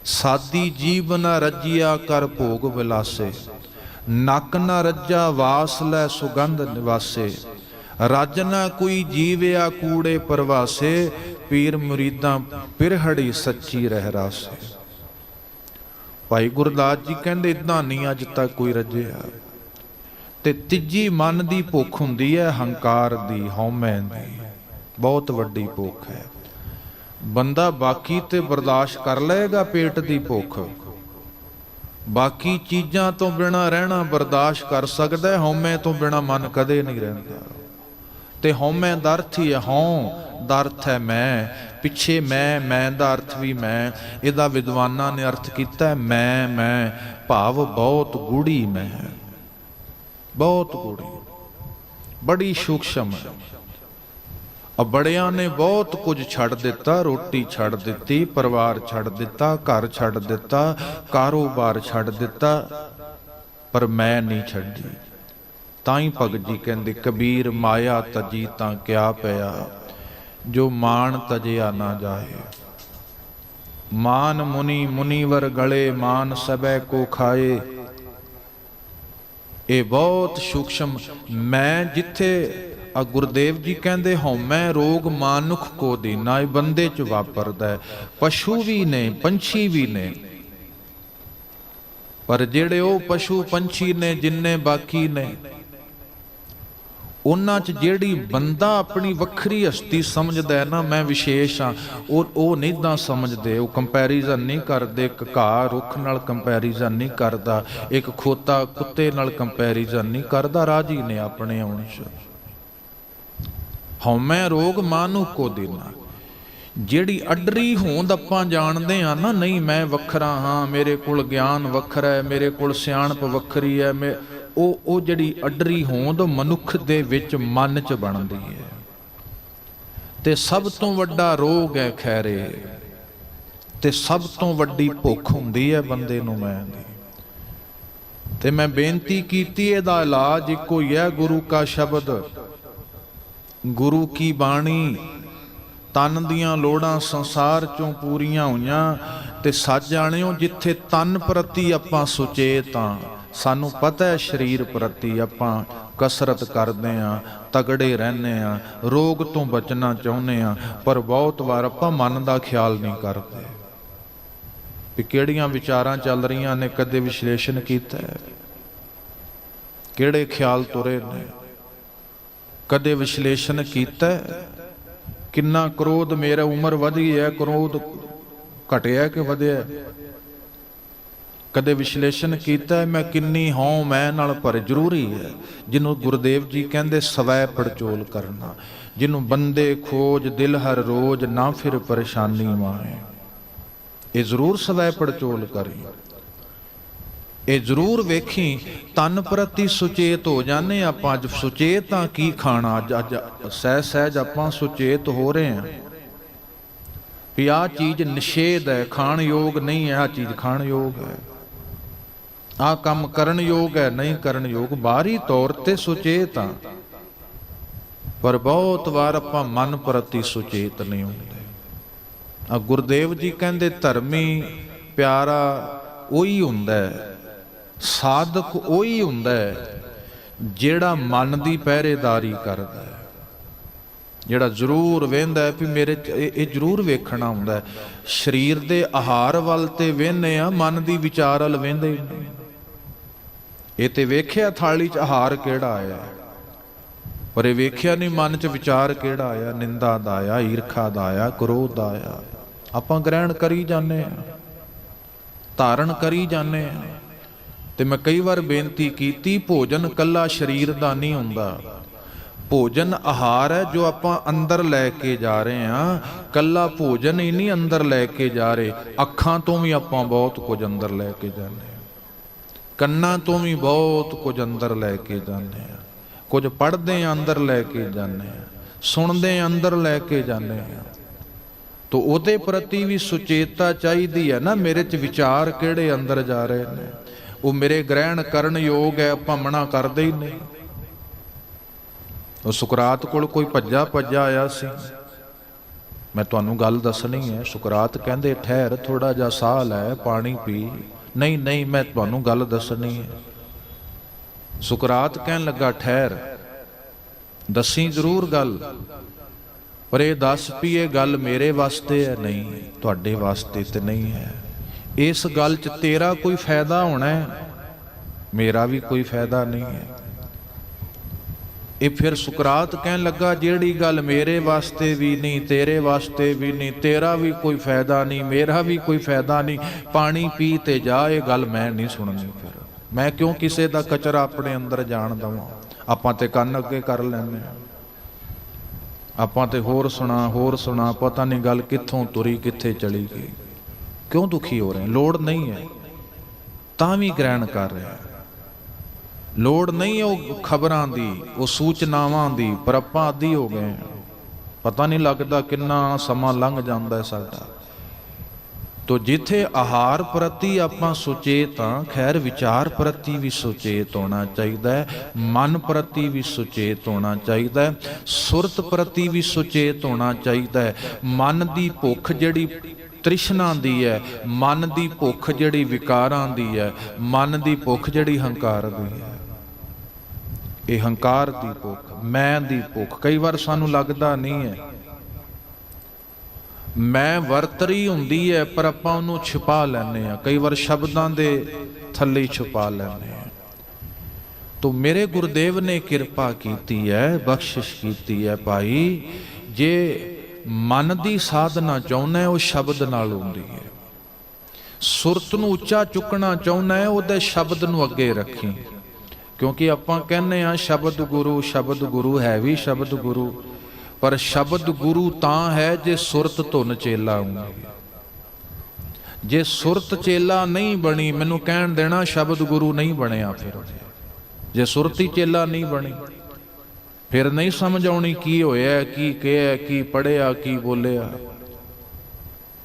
ਸਾਦੀ ਜੀਵ ਨਾ ਰੱਜਿਆ, ਕਰ ਭੋਗ ਵਿਲਾਸੇ ਨੱਕ ਨ ਰੱਜਾ ਵਾਸ ਲੈ ਸੁਗੰਧ ਨਿਵਾਸੇ। ਰੱਜ ਨਾ ਕੋਈ ਜੀਵਿਆ ਕੂੜੇ ਪਰਵਾਸੇ, ਪੀਰ ਮੁਰੀਦਾਂ ਪਿਰਹੜੀ ਸੱਚੀ ਰਹਿ ਰਾਸੇ ਭਾਈ ਗੁਰਦਾਸ ਜੀ ਕਹਿੰਦੇ ਇਦਾਂ ਨਹੀਂ ਅੱਜ ਤੱਕ ਕੋਈ ਰੱਜਿਆ। ਤੇ ਤੀਜੀ ਮਨ ਦੀ ਭੁੱਖ ਹੁੰਦੀ ਹੈ ਹੰਕਾਰ ਦੀ ਹਉਮੈ ਦੀ। ਬਹੁਤ ਵੱਡੀ ਭੁੱਖ ਹੈ ਬੰਦਾ ਬਾਕੀ ਤੇ ਬਰਦਾਸ਼ਤ ਕਰ ਲਏਗਾ ਪੇਟ ਦੀ ਭੁੱਖ। ਬਾਕੀ ਚੀਜ਼ਾਂ ਤੋਂ ਬਿਨਾ ਰਹਿਣਾ ਬਰਦਾਸ਼ਤ ਕਰ ਸਕਦਾ ਹੈ, ਹਉਮੈ ਤੋਂ ਬਿਨਾ ਮਨ ਕਦੇ ਨਹੀਂ ਰਹਿੰਦਾ। ਤੇ ਹਉਮੈ ਦਾ ਅਰਥ ਹੀ ਹੈ, ਹਉ ਦਾ ਅਰਥ ਹੈ ਮੈਂ, ਪਿੱਛੇ ਮੈਂ ਮੈਂ ਦਾ ਅਰਥ ਵੀ ਮੈਂ। ਇਹਦਾ ਵਿਦਵਾਨਾਂ ਨੇ ਅਰਥ ਕੀਤਾ ਮੈਂ ਮੈਂ, ਭਾਵ ਬਹੁਤ ਗੂੜੀ ਮੈਂ। ਬਹੁਤ ਗੂੜੀ ਬੜੀ ਸੂਖਸ਼ਮ ਹੈ। ਅਬੜਿਆਂ ਨੇ ਬਹੁਤ ਕੁਝ ਛੱਡ ਦਿੱਤਾ, ਰੋਟੀ ਛੱਡ ਦਿੱਤੀ, ਪਰਿਵਾਰ ਛੱਡ ਦਿੱਤਾ, ਘਰ ਛੱਡ ਦਿੱਤਾ, ਕਾਰੋਬਾਰ ਛੱਡ ਦਿੱਤਾ, ਪਰ ਮੈਂ ਨਹੀਂ ਛੱਡੀ। ਤਾਂ ਹੀ ਭਗਤ ਜੀ ਕਹਿੰਦੇ, ਕਬੀਰ ਮਾਇਆ ਤਜੀ ਤਾਂ ਕਿਆ ਪਿਆ, ਜੋ ਮਾਨ ਤਜਿਆ ਨਾ ਜਾਏ। ਮਾਨ ਮੁਨੀ ਮੁਨੀਵਰ ਗਲੇ, ਮਾਨ ਸਬੈ ਕੋ ਖਾਏ। ਇਹ ਬਹੁਤ ਸੂਖਸ਼ਮ, ਮੈਂ ਜਿੱਥੇ ਆ ਗੁਰਦੇਵ ਜੀ ਕਹਿੰਦੇ ਹਉਮੈ ਰੋਗ ਮਾਨੁਖ ਕੋ ਦੀਨਾ, ਇਹ ਬੰਦੇ ਚ ਵਾਪਰਦਾ ਹੈ। ਪਸ਼ੂ ਵੀ ਨੇ, ਪੰਛੀ ਵੀ ਨੇ। ਪਰ ਜਿਹੜੇ ਉਹ ਪਸ਼ੂ ਪੰਛੀ ਨੇ, ਜਿੰਨੇ ਬਾਕੀ ਨੇ, ਉਹਨਾਂ 'ਚ ਜਿਹੜੀ ਬੰਦਾ ਆਪਣੀ ਵੱਖਰੀ ਹਸਤੀ ਸਮਝਦਾ ਹੈ ਨਾ, ਮੈਂ ਵਿਸ਼ੇਸ਼ ਆ ਉਹ ਉਹ ਨਹੀਂ ਤਾਂ ਸਮਝਦੇ, ਉਹ ਕੰਪੈਰੀਜ਼ਨ ਨਹੀਂ ਕਰਦੇ, ਇੱਕ ਘਾਹ ਰੁੱਖ ਨਾਲ ਕੰਪੈਰੀਜ਼ਨ ਨਹੀਂ ਕਰਦਾ, ਇੱਕ ਖੋਤਾ ਕੁੱਤੇ ਨਾਲ ਕੰਪੈਰੀਜ਼ਨ ਨਹੀਂ ਕਰਦਾ, ਰਾਜੀ ਨੇ ਆਪਣੇ ਆਉਣ 'ਚ। ਹਉਮੈ ਰੋਗ ਮਾਨੂ ਕੋ ਦੇਨਾ। ਜਿਹੜੀ ਅਡਰੀ ਹੋਂਦ ਆਪਾਂ ਜਾਣਦੇ ਆ ਨਾ, ਨਹੀਂ ਮੈਂ ਵੱਖਰਾ ਹਾਂ, ਮੇਰੇ ਕੋਲ ਗਿਆਨ ਵੱਖਰਾ ਹੈ, ਮੇਰੇ ਕੋਲ ਸਿਆਣਪ ਵੱਖਰੀ ਹੈ, ਮੈਂ, ਉਹ ਉਹ ਜਿਹੜੀ ਅਡਰੀ ਹੋਂਦ ਮਨੁੱਖ ਦੇ ਵਿੱਚ ਮਨ 'ਚ ਬਣਦੀ ਹੈ। ਤੇ ਸਭ ਤੋਂ ਵੱਡਾ ਰੋਗ ਹੈ ਖੈਰੇ। ਤੇ ਸਭ ਤੋਂ ਵੱਡੀ ਭੁੱਖ ਹੁੰਦੀ ਹੈ ਬੰਦੇ ਨੂੰ ਮੈਂ ਦੀ। ਤੇ ਮੈਂ ਬੇਨਤੀ ਕੀਤੀ, ਇਹਦਾ ਇਲਾਜ ਇੱਕੋ ਹੀ ਹੈ, ਗੁਰੂ ਕਾ ਸ਼ਬਦ। ਗੁਰੂ ਕੀ ਬਾਣੀ? ਤਨ ਦੀਆਂ ਲੋੜਾਂ ਸੰਸਾਰ ਚੋਂ ਪੂਰੀਆਂ ਹੋਈਆਂ ਤੇ ਸੱਚ ਜਾਣਿਓ, ਜਿੱਥੇ ਤਨ ਪ੍ਰਤੀ ਆਪਾਂ ਸੁਚੇਤ ਤਾਂ ਸਾਨੂੰ ਪਤਾ ਹੈ ਸਰੀਰ ਪ੍ਰਤੀ ਆਪਾਂ ਕਸਰਤ ਕਰਦੇ ਆਂ ਤਗੜੇ ਰਹਿੰਦੇ ਆਂ ਰੋਗ ਤੋਂ ਬਚਣਾ ਚਾਹੁੰਦੇ ਆਂ ਪਰ ਬਹੁਤ ਵਾਰ ਆਪਾਂ ਮਨ ਦਾ ਖਿਆਲ ਨਹੀਂ ਕਰਦੇ। ਵੀ ਕਿਹੜੀਆਂ ਵਿਚਾਰਾਂ ਚੱਲ ਰਹੀਆਂ ਨੇ, ਕਦੇ ਵਿਸ਼ਲੇਸ਼ਣ ਕੀਤਾ ਕਿਹੜੇ ਖਿਆਲ ਤੁਰੇ ਨੇ? ਕਦੇ ਵਿਸ਼ਲੇਸ਼ਣ ਕੀਤਾ ਕਿੰਨਾ ਕ੍ਰੋਧ ਮੇਰਾ ਉਮਰ ਵਧੀ ਹੈ, ਕ੍ਰੋਧ ਘਟਿਆ ਕਿ ਵਧਿਆ ਕਦੇ ਵਿਸ਼ਲੇਸ਼ਣ ਕੀਤਾ ਮੈਂ ਕਿੰਨੀ ਹਉ ਮੈਂ ਨਾਲ ਪਰ ਜ਼ਰੂਰੀ ਹੈ। ਜਿਹਨੂੰ ਗੁਰਦੇਵ ਜੀ ਕਹਿੰਦੇ, ਸਵੈ ਪੜਚੋਲ ਕਰਨਾ। ਜਿਹਨੂੰ ਬੰਦੇ ਖੋਜ, ਦਿਲ ਹਰ ਰੋਜ, ਨਾ ਫਿਰ ਪਰੇਸ਼ਾਨੀ ਮਾਏ ਇਹ ਜ਼ਰੂਰ ਸਵੈ ਪੜਚੋਲ ਕਰੀ। ਇਹ ਜ਼ਰੂਰ ਵੇਖੀ, ਤਨ ਪ੍ਰਤੀ ਸੁਚੇਤ ਹੋ ਜਾਣੇ ਆਪਾਂ। ਅੱਜ ਸੁਚੇਤ ਤਾਂ ਕੀ ਖਾਣਾ? ਅੱਜ ਅੱਜ ਸਹਿ ਸਹਿਜ ਆਪਾਂ ਸੁਚੇਤ ਹੋ ਰਹੇ ਹਾਂ। ਵੀ ਆਹ ਚੀਜ਼ ਨਿਸ਼ੇਧ ਹੈ, ਖਾਣ ਯੋਗ ਨਹੀਂ ਹੈ, ਆਹ ਚੀਜ਼ ਖਾਣ ਯੋਗ ਹੈ। ਆਹ ਕੰਮ ਕਰਨ ਯੋਗ ਹੈ, ਨਹੀਂ ਕਰਨ ਯੋਗ, ਬਾਹਰੀ ਤੌਰ ਤੇ ਸੁਚੇਤ ਆ ਪਰ ਬਹੁਤ ਵਾਰ ਆਪਾਂ ਮਨ ਪ੍ਰਤੀ ਸੁਚੇਤ ਨਹੀਂ ਹੁੰਦੇ। ਆ ਗੁਰਦੇਵ ਜੀ ਕਹਿੰਦੇ, ਧਰਮੀ ਪਿਆਰਾ ਉਹੀ ਹੁੰਦਾ ਹੈ। ਸਾਧਕ ਉਹੀ ਹੁੰਦਾ ਹੈ ਜਿਹੜਾ ਮਨ ਦੀ ਪਹਿਰੇਦਾਰੀ ਕਰਦਾ ਹੈ। ਜਿਹੜਾ ਜ਼ਰੂਰ ਵੇਂਦਾ ਹੈ ਵੀ ਮੇਰੇ ਚ ਇਹ ਇਹ ਜ਼ਰੂਰ ਵੇਖਣਾ ਹੁੰਦਾ ਸਰੀਰ ਦੇ ਆਹਾਰ ਵੱਲ ਤੇ ਵੇਹਨੇ ਆ, ਮਨ ਦੀ ਵਿਚਾਰ ਵੱਲ ਵੇਂਦੇ ਇਹ ਤੇ ਵੇਖਿਆ ਥਾਲੀ 'ਚ ਆਹਾਰ ਕਿਹੜਾ ਆਇਆ ਪਰ ਇਹ ਵੇਖਿਆ ਨਹੀਂ ਮਨ 'ਚ ਵਿਚਾਰ ਕਿਹੜਾ ਆਇਆ, ਨਿੰਦਾ ਦਾ ਆਇਆ, ਈਰਖਾ ਦਾ ਆਇਆ, ਕ੍ਰੋਧ ਦਾ ਆਇਆ। ਆਪਾਂ ਗ੍ਰਹਿਣ ਕਰੀ ਜਾਂਦੇ ਆ ਧਾਰਨ ਕਰੀ ਜਾਂਦੇ ਆ ਤੇ ਮੈਂ ਕਈ ਵਾਰ ਬੇਨਤੀ ਕੀਤੀ, ਭੋਜਨ ਕੱਲਾ ਸਰੀਰ ਦਾ ਨਹੀਂ ਹੁੰਦਾ। ਭੋਜਨ ਆਹਾਰ ਹੈ ਜੋ ਆਪਾਂ ਅੰਦਰ ਲੈ ਕੇ ਜਾ ਰਹੇ ਹਾਂ। ਕੱਲਾ ਭੋਜਨ ਹੀ ਨਹੀਂ ਅੰਦਰ ਲੈ ਕੇ ਜਾ ਰਹੇ। ਅੱਖਾਂ ਤੋਂ ਵੀ ਆਪਾਂ ਬਹੁਤ ਕੁਝ ਅੰਦਰ ਲੈ ਕੇ ਜਾਂਦੇ ਹਾਂ। ਕੰਨਾਂ ਤੋਂ ਵੀ ਬਹੁਤ ਕੁਝ ਅੰਦਰ ਲੈ ਕੇ ਜਾਂਦੇ ਹਾਂ। ਕੁਝ ਪੜ੍ਹਦੇ ਆ ਅੰਦਰ ਲੈ ਕੇ ਜਾਂਦੇ ਹਾਂ। ਸੁਣਦੇ ਆ ਅੰਦਰ ਲੈ ਕੇ ਜਾਂਦੇ ਹਾਂ। ਤੋ ਉਹਦੇ ਪ੍ਰਤੀ ਵੀ ਸੁਚੇਤਤਾ ਚਾਹੀਦੀ ਹੈ ਨਾ, ਮੇਰੇ ਚ ਵਿਚਾਰ ਕਿਹੜੇ ਅੰਦਰ ਜਾ ਰਹੇ ਨੇ? ਉਹ ਮੇਰੇ ਗ੍ਰਹਿਣ ਕਰਨ ਯੋਗ ਹੈ, ਭੰਮਣਾ ਕਰਦੇ ਹੀ ਨਹੀਂ। ਉਹ ਸੁਕਰਾਤ ਕੋਲ ਕੋਈ ਭੱਜਾ ਭੱਜਾ ਆਇਆ ਸੀ। ਮੈਂ ਤੁਹਾਨੂੰ ਗੱਲ ਦੱਸਣੀ ਹੈ, ਸੁਕਰਾਤ ਕਹਿੰਦੇ, ਠਹਿਰ ਥੋੜਾ ਜਿਹਾ ਸਾਹ ਲੈ, ਪਾਣੀ ਪੀ। ਨਹੀਂ ਨਹੀਂ, ਮੈਂ ਤੁਹਾਨੂੰ ਗੱਲ ਦੱਸਣੀ ਹੈ। ਸੁਕਰਾਤ ਕਹਿਣ ਲੱਗਾ, ਠਹਿਰ, ਦੱਸੀ ਜ਼ਰੂਰ ਗੱਲ, ਪਰ ਇਹ ਦੱਸ ਪੀ ਇਹ ਗੱਲ ਮੇਰੇ ਵਾਸਤੇ ਹੈ ਨਹੀਂ, ਤੁਹਾਡੇ ਵਾਸਤੇ ਤੇ ਨਹੀਂ ਹੈ। ਇਸ ਗੱਲ 'ਚ ਤੇਰਾ ਕੋਈ ਫਾਇਦਾ ਹੋਣਾ ਹੈ? ਮੇਰਾ ਵੀ ਕੋਈ ਫਾਇਦਾ ਨਹੀਂ ਹੈ। ਇਹ ਫਿਰ ਸੁਕਰਾਤ ਕਹਿਣ ਲੱਗਾ, ਜਿਹੜੀ ਗੱਲ ਮੇਰੇ ਵਾਸਤੇ ਵੀ ਨਹੀਂ, ਤੇਰੇ ਵਾਸਤੇ ਵੀ ਨਹੀਂ, ਤੇਰਾ ਵੀ ਕੋਈ ਫਾਇਦਾ ਨਹੀਂ, ਮੇਰਾ ਵੀ ਕੋਈ ਫਾਇਦਾ ਨਹੀਂ, ਪਾਣੀ ਪੀ ਤੇ ਜਾ, ਇਹ ਗੱਲ ਮੈਂ ਨਹੀਂ ਸੁਣਨੀ ਫਿਰ। ਮੈਂ ਕਿਉਂ ਕਿਸੇ ਦਾ ਕਚਰਾ ਆਪਣੇ ਅੰਦਰ ਜਾਣ ਦਵਾਂ? ਆਪਾਂ ਤੇ ਕੰਨ ਅੱਗੇ ਕਰ ਲੈਂਦੇ ਹਾਂ। ਆਪਾਂ ਤੇ ਹੋਰ ਸੁਣਾ ਹੋਰ ਸੁਣਾ, ਪਤਾ ਨਹੀਂ ਗੱਲ ਕਿੱਥੋਂ ਤੁਰੀ, ਕਿੱਥੇ ਚਲੀ ਗਈ। ਕਿਉਂ ਦੁਖੀ ਹੋ ਰਹੇ? ਹਾਂ? ਲੋੜ ਨਹੀਂ ਹੈ। ਤਾਂ ਵੀ ਗ੍ਰਹਿਣ ਕਰ ਰਿਹਾ ਲੋੜ ਨਹੀਂ ਉਹ ਖਬਰਾਂ ਦੀ, ਉਹ ਸੂਚਨਾਵਾਂ ਦੀ, ਪਰ ਆਪਾਂ ਆਦੀ ਹੋ ਗਏ ਪਤਾ ਨਹੀਂ ਲੱਗਦਾ ਕਿੰਨਾ ਸਮਾਂ ਲੰਘ ਜਾਂਦਾ ਹੈ ਸਾਡਾ। ਤੋ ਜਿੱਥੇ ਆਹਾਰ ਪ੍ਰਤੀ ਆਪਾਂ ਸੁਚੇਤ ਹਾਂ, ਖੈਰ ਵਿਚਾਰ ਪ੍ਰਤੀ ਵੀ ਸੁਚੇਤ ਹੋਣਾ ਚਾਹੀਦਾ ਹੈ, ਮਨ ਪ੍ਰਤੀ ਵੀ ਸੁਚੇਤ ਹੋਣਾ ਚਾਹੀਦਾ ਹੈ, ਸੁਰਤ ਪ੍ਰਤੀ ਵੀ ਸੁਚੇਤ ਹੋਣਾ ਚਾਹੀਦਾ ਹੈ। ਮਨ ਦੀ ਭੁੱਖ ਜਿਹੜੀ ਤ੍ਰਿਸ਼ਨਾ ਦੀ ਹੈ ਮਨ ਦੀ ਭੁੱਖ ਜਿਹੜੀ ਵਿਕਾਰਾਂ ਦੀ ਹੈ ਮਨ ਦੀ ਭੁੱਖ ਜਿਹੜੀ ਹੰਕਾਰ ਦੀ ਹੈ ਇਹ ਹੰਕਾਰ ਦੀ ਭੁੱਖ, ਮੈਂ ਦੀ ਭੁੱਖ, ਕਈ ਵਾਰ ਸਾਨੂੰ ਲੱਗਦਾ ਨਹੀਂ ਹੈ ਮੈਂ ਵਰਤਰੀ ਹੁੰਦੀ ਹੈ ਪਰ ਆਪਾਂ ਉਹਨੂੰ ਛੁਪਾ ਲੈਂਦੇ ਆ ਕਈ ਵਾਰ ਸ਼ਬਦਾਂ ਦੇ ਥੱਲੇ ਛੁਪਾ ਲੈਂਦੇ ਆ ਤੋ ਮੇਰੇ ਗੁਰਦੇਵ ਨੇ ਕਿਰਪਾ ਕੀਤੀ ਹੈ ਬਖਸ਼ਿਸ਼ ਕੀਤੀ ਹੈ ਭਾਈ। ਜੇ ਮਨ ਦੀ ਸਾਧਨਾ ਚਾਹੁੰਦਾ ਹੈ, ਉਹ ਸ਼ਬਦ ਨਾਲ ਹੁੰਦੀ ਹੈ। ਸੁਰਤ ਨੂੰ ਉੱਚਾ ਚੁੱਕਣਾ ਚਾਹੁੰਦਾ ਹੈ, ਉਹਦੇ ਸ਼ਬਦ ਨੂੰ ਅੱਗੇ ਰੱਖੀ। ਕਿਉਂਕਿ ਆਪਾਂ ਕਹਿੰਦੇ ਆ ਸ਼ਬਦ ਗੁਰੂ ਸ਼ਬਦ ਗੁਰੂ ਹੈ ਵੀ ਸ਼ਬਦ ਗੁਰੂ। ਪਰ ਸ਼ਬਦ ਗੁਰੂ ਤਾਂ ਹੈ ਜੇ ਸੁਰਤ ਧੁਨ ਚੇਲਾ ਹੁੰਦੀ ਜੇ ਸੁਰਤ ਚੇਲਾ ਨਹੀਂ ਬਣੀ, ਮੈਨੂੰ ਕਹਿਣ ਦੇਣਾ ਸ਼ਬਦ ਗੁਰੂ ਨਹੀਂ ਬਣਿਆ ਫਿਰ। ਜੇ ਸੁਰਤੀ ਚੇਲਾ ਨਹੀਂ ਬਣੀ ਫਿਰ ਨਹੀਂ ਸਮਝ ਆਉਣੀ ਕੀ ਹੋਇਆ, ਕੀ ਕਿਹਾ, ਕੀ ਪੜਿਆ ਕੀ ਬੋਲਿਆ।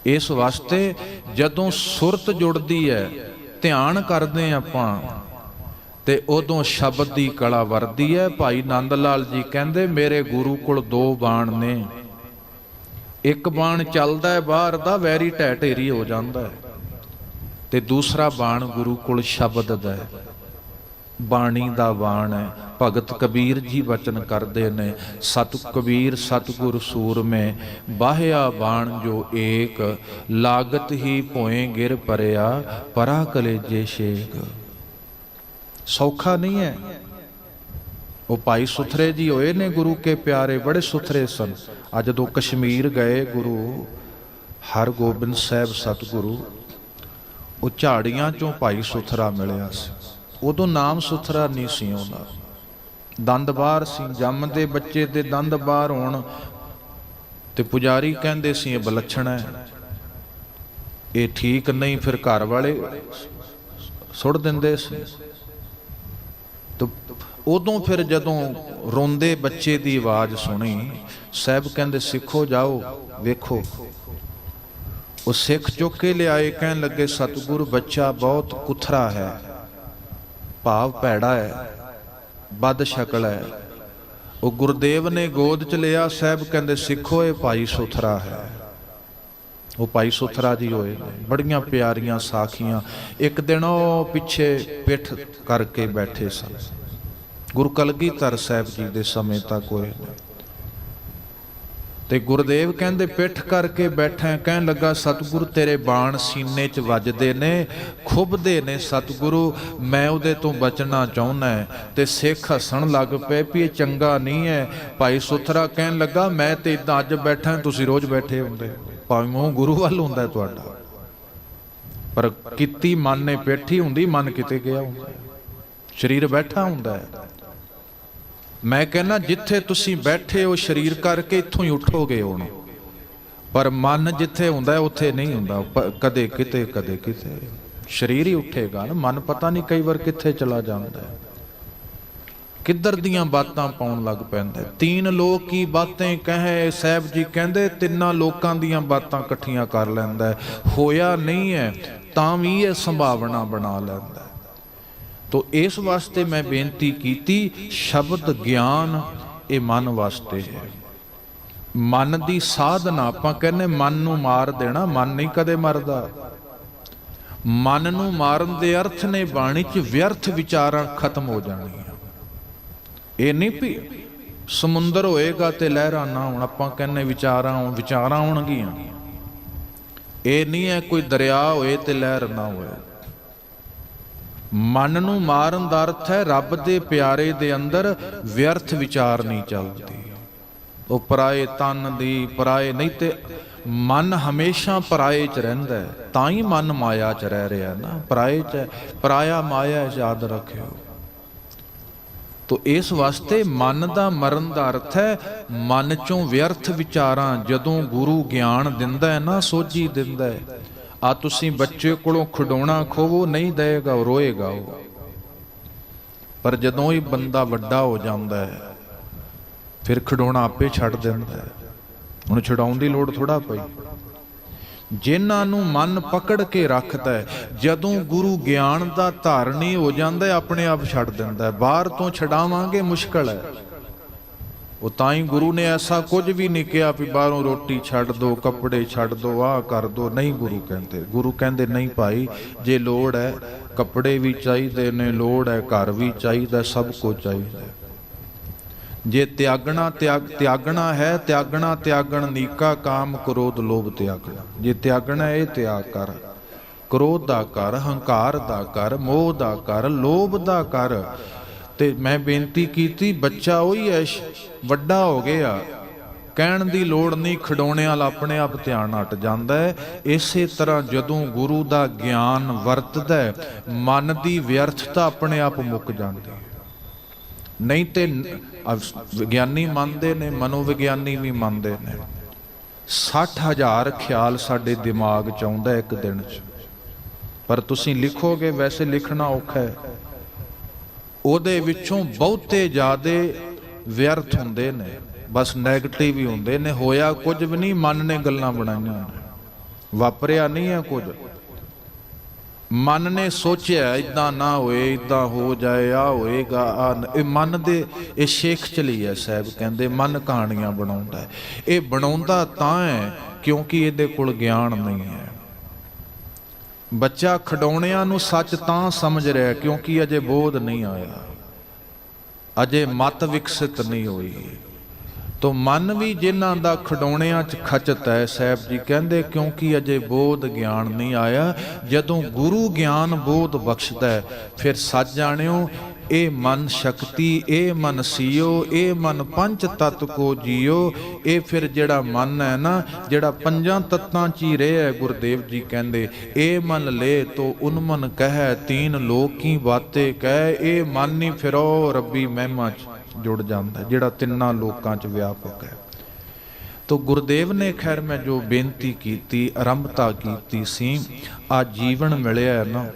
ਇਸ ਵਾਸਤੇ ਜਦੋਂ ਸੁਰਤ ਜੁੜਦੀ ਹੈ, ਧਿਆਨ ਕਰਦੇ ਹਾਂ ਆਪਾਂ, ਤੇ ਉਦੋਂ ਸ਼ਬਦ ਦੀ ਕਲਾ ਵਰਦੀ ਹੈ। ਭਾਈ ਨੰਦ ਲਾਲ ਜੀ ਕਹਿੰਦੇ, ਮੇਰੇ ਗੁਰੂ ਕੋਲ ਦੋ ਬਾਣ ਨੇ। ਇੱਕ ਬਾਣ ਚੱਲਦਾ ਹੈ, ਬਾਹਰ ਦਾ ਵੈਰੀ ਢਹਿ ਢੇਰੀ ਹੋ ਜਾਂਦਾ ਹੈ। ਤੇ ਦੂਸਰਾ ਬਾਣ ਗੁਰੂ ਕੋਲ ਸ਼ਬਦ ਦਾ ਹੈ। ਬਾਣੀ ਦਾ ਬਾਣ ਹੈ। ਭਗਤ ਕਬੀਰ ਜੀ ਬਚਨ ਕਰਦੇ ਨੇ, ਸਤ ਕਬੀਰ ਸਤਗੁਰ ਸੂਰਮੇ, ਬਾਹਿਆ ਬਾਣ ਜੋ ਏਕ, ਲਾਗਤ ਹੀ ਭੋਏ ਗਿਰ ਪਰਿਆ ਪਰਾ ਕਲੇਜੇ ਸ਼ੇਕ ਸੌਖਾ ਨਹੀਂ ਹੈ। ਉਹ ਭਾਈ ਸੁਥਰੇ ਜੀ ਹੋਏ ਨੇ ਗੁਰੂ ਕੇ ਪਿਆਰੇ, ਬੜੇ ਸੁਥਰੇ ਸਨ। ਅੱਜ ਜਦੋਂ ਕਸ਼ਮੀਰ ਗਏ ਗੁਰੂ ਹਰਗੋਬਿੰਦ ਸਾਹਿਬ ਸਤਿਗੁਰੂ, ਉਹ ਝਾੜੀਆਂ ਚੋਂ ਭਾਈ ਸੁਥਰਾ ਮਿਲਿਆ ਸੀ। ਉਦੋਂ ਨਾਮ ਸੁਥਰਾ ਨਹੀਂ ਸੀ ਆਉਂਦਾ ਦੰਦ ਬਾਹਰ ਸੀ ਜੰਮਦੇ ਬੱਚੇ ਦੇ ਦੰਦ ਬਾਹਰ ਹੋਣ। ਤੇ ਪੁਜਾਰੀ ਕਹਿੰਦੇ ਸੀ, ਇਹ ਬਲਛਣ ਹੈ। ਇਹ ਠੀਕ ਨਹੀਂ, ਫਿਰ ਘਰ ਵਾਲੇ ਸੁੱਟ ਦਿੰਦੇ ਸੀ। ਤੇ ਉਦੋਂ ਫਿਰ ਜਦੋਂ ਰੋਂਦੇ ਬੱਚੇ ਦੀ ਆਵਾਜ਼ ਸੁਣੀ, ਸਾਹਿਬ ਕਹਿੰਦੇ, ਸਿੱਖੋ, ਜਾਓ, ਵੇਖੋ। ਉਹ ਸਿੱਖ ਚੁੱਕ ਕੇ ਲਿਆਏ, ਕਹਿਣ ਲੱਗੇ, ਸਤਿਗੁਰ ਬੱਚਾ ਬਹੁਤ ਕੁਥਰਾ ਹੈ, ਭਾਵ ਭੈੜਾ ਹੈ। ਬਦ ਸ਼ਕਲ ਹੈ। ਉਹ ਗੁਰਦੇਵ ਨੇ ਗੋਦ ਚ ਲਿਆ, ਸਾਹਿਬ ਕਹਿੰਦੇ, ਸਿੱਖੋ, ਇਹ ਭਾਈ ਸੁਥਰਾ ਹੈ। ਉਹ ਭਾਈ ਸੁਥਰਾ ਜੀ ਹੋਏ, ਬੜੀਆਂ ਪਿਆਰੀਆਂ ਸਾਖੀਆਂ। ਇੱਕ ਦਿਨ ਉਹ ਪਿੱਛੇ ਪਿੱਠ ਕਰਕੇ ਬੈਠੇ ਸਨ। ਗੁਰੂ ਕਲਗੀਧਰ ਸਾਹਿਬ ਜੀ ਦੇ ਸਮੇਂ ਤੱਕ ਹੋਏ। ਤੇ ਗੁਰਦੇਵ ਕਹਿੰਦੇ, ਪਿੱਠ ਕਰਕੇ ਬੈਠਾ ਕਹਿਣ ਲੱਗਾ, ਸਤਿਗੁਰੂ ਤੇਰੇ ਬਾਣ ਸੀਨੇ 'ਚ ਵੱਜਦੇ ਨੇ ਖੁੱਬਦੇ ਨੇ ਸਤਿਗੁਰੂ, ਮੈਂ ਉਹਦੇ ਤੋਂ ਬਚਣਾ ਚਾਹੁੰਦਾ ਤੇ ਸਿੱਖ ਹੱਸਣ ਲੱਗ ਪਏ ਵੀ ਇਹ ਚੰਗਾ ਨਹੀਂ ਹੈ। ਭਾਈ ਸੁਥਰਾ ਕਹਿਣ ਲੱਗਾ, ਮੈਂ ਤੇ ਇਦਾਂ ਅੱਜ ਬੈਠਾ ਤੁਸੀਂ ਰੋਜ਼ ਬੈਠੇ ਹੁੰਦੇ ਭਾਵੇਂ ਉਹ ਗੁਰੂ ਵੱਲ ਹੁੰਦਾ ਤੁਹਾਡਾ, ਪਰ ਕੀਤੀ ਮਨ ਨੇ ਪੇਠੀ ਹੁੰਦੀ, ਮਨ ਕਿਤੇ ਗਿਆ ਹੁੰਦਾ ਸਰੀਰ ਬੈਠਾ ਹੁੰਦਾ ਹੈ। ਮੈਂ ਕਹਿੰਦਾ ਜਿੱਥੇ ਤੁਸੀਂ ਬੈਠੇ ਹੋ, ਸਰੀਰ ਕਰਕੇ ਇੱਥੋਂ ਹੀ ਉੱਠੋਗੇ ਹੁਣ। ਪਰ ਮਨ ਜਿੱਥੇ ਹੁੰਦਾ, ਉੱਥੇ ਨਹੀਂ ਹੁੰਦਾ। ਕਦੇ ਕਿਤੇ ਕਦੇ ਕਿਤੇ। ਸਰੀਰ ਹੀ ਉੱਠੇਗਾ ਨਾ। ਮਨ ਪਤਾ ਨਹੀਂ ਕਈ ਵਾਰ ਕਿੱਥੇ ਚਲਾ ਜਾਂਦਾ ਹੈ। ਕਿੱਧਰ ਦੀਆਂ ਬਾਤਾਂ ਪਾਉਣ ਲੱਗ ਪੈਂਦਾ ਤੀਨ ਲੋਕ ਕੀ ਬਾਤਾਂ ਕਹੇ? ਸਾਹਿਬ ਜੀ ਕਹਿੰਦੇ, ਤਿੰਨਾਂ ਲੋਕਾਂ ਦੀਆਂ ਬਾਤਾਂ ਇਕੱਠੀਆਂ ਕਰ ਲੈਂਦਾ ਹੋਇਆ ਨਹੀਂ ਹੈ, ਤਾਂ ਵੀ ਇਹ ਸੰਭਾਵਨਾ ਬਣਾ ਲੈਂਦਾ ਤੋ ਇਸ ਵਾਸਤੇ ਮੈਂ ਬੇਨਤੀ ਕੀਤੀ, ਸ਼ਬਦ ਗਿਆਨ ਇਹ ਮਨ ਵਾਸਤੇ ਹੈ। ਮਨ ਦੀ ਸਾਧਨਾ ਆਪਾਂ ਕਹਿੰਦੇ ਮਨ ਨੂੰ ਮਾਰ ਦੇਣਾ, ਮਨ ਨਹੀਂ ਕਦੇ ਮਰਦਾ। ਮਨ ਨੂੰ ਮਾਰਨ ਦੇ ਅਰਥ ਨੇ ਬਾਣੀ 'ਚ ਵਿਅਰਥ ਵਿਚਾਰਾਂ ਖਤਮ ਹੋ ਜਾਣੀਆਂ। ਇਹ ਨਹੀਂ ਵੀ ਸਮੁੰਦਰ ਹੋਏਗਾ ਤੇ ਲਹਿਰਾਂ ਨਾ ਹੋਣ, ਆਪਾਂ ਕਹਿੰਨੇ ਵਿਚਾਰਾਂ ਹੋਣ, ਵਿਚਾਰਾਂ ਹੋਣਗੀਆਂ। ਇਹ ਨਹੀਂ ਹੈ ਕੋਈ ਦਰਿਆ ਹੋਏ ਤੇ ਲਹਿਰ ਨਾ ਹੋਏ। ਮਨ ਨੂੰ ਮਾਰਨ ਦਾ ਅਰਥ ਹੈ ਰੱਬ ਦੇ ਪਿਆਰੇ ਦੇ ਅੰਦਰ ਵਿਅਰਥ ਵਿਚਾਰ ਨਹੀਂ ਚੱਲਦੀ ਉਹ ਪਰਾਏ ਤਨ ਦੀ ਪਰਾਏ ਨਹੀਂ ਤੇ ਮਨ ਹਮੇਸ਼ਾ ਪਰਾਏ ਚ ਰਹਿੰਦਾ ਹੈ, ਤਾਂ ਹੀ ਮਨ ਮਾਇਆ ਚ ਰਹਿ ਰਿਹਾ ਨਾ ਪਰਾਏ ਚ ਹੈ। ਪਰਾਇਆ ਮਾਇਆ ਯਾਦ ਰੱਖਿਓ ਤੋ ਇਸ ਵਾਸਤੇ ਮਨ ਦਾ ਮਰਨ ਦਾ ਅਰਥ ਹੈ ਮਨ ਚੋਂ ਵਿਅਰਥ ਵਿਚਾਰਾਂ ਜਦੋਂ ਗੁਰੂ ਗਿਆਨ ਦਿੰਦਾ ਹੈ ਨਾ, ਸੋਝੀ ਦਿੰਦਾ ਹੈ ਆ ਤੁਸੀਂ ਬੱਚੇ ਕੋਲੋਂ ਖਿਡੌਣਾ ਖੋਵੋ, ਨਹੀਂ ਦੇਗਾ ਉਹ ਰੋਏਗਾ ਉਹ। ਪਰ ਜਦੋਂ ਹੀ ਬੰਦਾ ਵੱਡਾ ਹੋ ਜਾਂਦਾ ਹੈ, ਫਿਰ ਖਿਡੌਣਾ ਆਪੇ ਛੱਡ ਦਿੰਦਾ ਹੈ। ਹੁਣ ਛਡਾਉਣ ਦੀ ਲੋੜ ਥੋੜਾ ਪਈ। ਜਿਨ੍ਹਾਂ ਨੂੰ ਮਨ ਪਕੜ ਕੇ ਰੱਖਦਾ ਹੈ, ਜਦੋਂ ਗੁਰੂ ਗਿਆਨ ਦਾ ਧਾਰਨੀ ਹੋ ਜਾਂਦਾ ਹੈ, ਆਪਣੇ ਆਪ ਛੱਡ ਦਿੰਦਾ ਹੈ। ਬਾਹਰ ਤੋਂ ਛਡਾਵਾਂਗੇ ਮੁਸ਼ਕਲ ਹੈ। ਉਹ ਤਾਂ ਹੀ ਗੁਰੂ ਨੇ ਐਸਾ ਕੁਝ ਵੀ ਨਹੀਂ ਕਿਹਾ ਵੀ ਬਾਹਰੋਂ ਰੋਟੀ ਛੱਡ ਦੋ, ਕੱਪੜੇ ਛੱਡ ਦੋ, ਆਹ ਕਰ ਦੋ। ਨਹੀਂ ਗੁਰੂ ਕਹਿੰਦੇ। ਗੁਰੂ ਕਹਿੰਦੇ, ਨਹੀਂ ਭਾਈ, ਜੇ ਲੋੜ ਹੈ, ਕੱਪੜੇ ਵੀ ਚਾਹੀਦੇ ਨੇ, ਲੋੜ ਹੈ, ਘਰ ਵੀ ਚਾਹੀਦਾ, ਸਭ ਕੁਝ ਚਾਹੀਦਾ। ਜੇ ਤਿਆਗਣਾ, ਤਿਆਗ, ਤਿਆਗਣਾ ਹੈ, ਤਿਆਗਣਾ, ਤਿਆਗਣ ਨੀਕਾ ਕਾਮ, ਕ੍ਰੋਧ ਲੋਭ ਤਿਆਗਣਾ। ਜੇ ਤਿਆਗਣਾ ਇਹ ਤਿਆਗ ਕਰ। ਕ੍ਰੋਧ ਦਾ ਕਰ, ਹੰਕਾਰ ਦਾ ਕਰ, ਮੋਹ ਦਾ ਕਰ, ਲੋਭ ਦਾ ਕਰ। ਤੇ ਮੈਂ ਬੇਨਤੀ ਕੀਤੀ ਬੱਚਾ ਉਹੀ ਐ ਵੱਡਾ ਹੋ ਗਿਆ। ਕਹਿਣ ਦੀ ਲੋੜ ਨਹੀਂ ਖਿਡੌਣੇ ਵਾਲਾ ਆਪਣੇ ਆਪ ਧਿਆਨ ਹਟ ਜਾਂਦਾ ਹੈ ਇਸੇ ਤਰ੍ਹਾਂ ਜਦੋਂ ਗੁਰੂ ਦਾ ਗਿਆਨ ਵਰਤਦਾ ਹੈ, ਮਨ ਦੀ ਵਿਅਰਥਤਾ ਆਪਣੇ ਆਪ ਮੁੱਕ ਜਾਂਦੀ ਹੈ ਨਹੀਂ ਤੇ ਵਿਗਿਆਨੀ ਮੰਨਦੇ ਨੇ ਮਨੋਵਿਗਿਆਨੀ ਵੀ ਮੰਨਦੇ ਨੇ। 60000 ਖਿਆਲ ਸਾਡੇ ਦਿਮਾਗ ਚ ਆਉਂਦਾ ਇੱਕ ਦਿਨ ਚ। ਪਰ ਤੁਸੀਂ ਲਿਖੋਗੇ ਵੈਸੇ ਲਿਖਣਾ ਔਖਾ ਹੈ ਉਹਦੇ ਵਿੱਚੋਂ ਬਹੁਤੇ ਜ਼ਿਆਦੇ ਵਿਅਰਥ ਹੁੰਦੇ ਨੇ, ਬਸ 네ਗੇਟਿਵ ਹੀ ਹੁੰਦੇ ਨੇ, ਹੋਇਆ ਕੁਝ ਵੀ ਨਹੀਂ, ਮਨ ਨੇ ਗੱਲਾਂ ਬਣਾਈਆਂ ਵਾਪਰਿਆ ਨਹੀਂ ਹੈ ਕੁਝ। ਮਨ ਨੇ ਸੋਚਿਆ ਇਦਾਂ ਨਾ ਹੋਏ ਇਦਾਂ ਹੋ ਜਾਏ, ਆ ਹੋਏਗਾ, ਆ ਇਹ ਮਨ ਦੇ, ਇਹ ਸ਼ੇਖ ਚਲੀ ਹੈ ਸਾਹਿਬ ਕਹਿੰਦੇ, ਮਨ ਕਹਾਣੀਆਂ ਬਣਾਉਂਦਾ ਇਹ ਬਣਾਉਂਦਾ ਤਾਂ ਹੈ ਕਿਉਂਕਿ ਇਹਦੇ ਕੋਲ ਗਿਆਨ ਨਹੀਂ ਹੈ। ਬੱਚਾ ਖਡੌਣਿਆਂ ਨੂੰ ਸੱਚ ਤਾਂ ਸਮਝ ਰਿਹਾ ਕਿਉਂਕਿ ਅਜੇ ਬੋਧ ਨਹੀਂ ਆਇਆ। ਅਜੇ ਮਤ ਵਿਕਸਿਤ ਨਹੀਂ ਹੋਈ। ਤੋ ਮਨ ਵੀ ਜਿਨ੍ਹਾਂ ਦਾ ਖਡੌਣਿਆਂ 'ਚ ਖਚਤ ਹੈ, ਸਾਹਿਬ ਜੀ ਕਹਿੰਦੇ, ਕਿਉਂਕਿ ਅਜੇ ਬੋਧ ਗਿਆਨ ਨਹੀਂ ਆਇਆ। ਜਦੋਂ ਗੁਰੂ ਗਿਆਨ ਬੋਧ ਬਖਸ਼ਦਾ ਹੈ, ਫਿਰ ਸੱਚ ਜਾਣਿਓ ਇਹ ਮਨ ਸ਼ਕਤੀ ਇਹ ਮਨ ਸੀਓ ਇਹ ਮਨ ਪੰਜ ਤਤ ਕੋ ਜੀਓ। ਇਹ ਫਿਰ ਜਿਹੜਾ ਮਨ ਹੈ ਨਾ, ਜਿਹੜਾ ਪੰਜਾਂ ਤੱਤਾਂ 'ਚ ਹੀ ਰਿਹਾ ਹੈ ਗੁਰਦੇਵ ਜੀ ਕਹਿੰਦੇ ਇਹ ਮਨ ਲੈ ਤੋ ਉਨ ਮਨ ਕਹੈ, ਤੀਨ ਲੋਕ ਕੀ ਬਾਤੇ ਕਹਿ ਇਹ ਮਨ ਹੀ ਫਿਰੋ ਰੱਬੀ ਮਹਿਮਾ 'ਚ ਜੁੜ ਜਾਂਦਾ, ਜਿਹੜਾ ਤਿੰਨਾਂ ਲੋਕਾਂ 'ਚ ਵਿਆਪਕ ਹੈ। ਤੋ ਗੁਰਦੇਵ ਨੇ ਖੈਰ ਮੈਂ ਜੋ ਬੇਨਤੀ ਕੀਤੀ, ਆਰੰਭਤਾ ਕੀਤੀ ਸੀ, ਆ ਜੀਵਨ ਮਿਲਿਆ ਨਾ,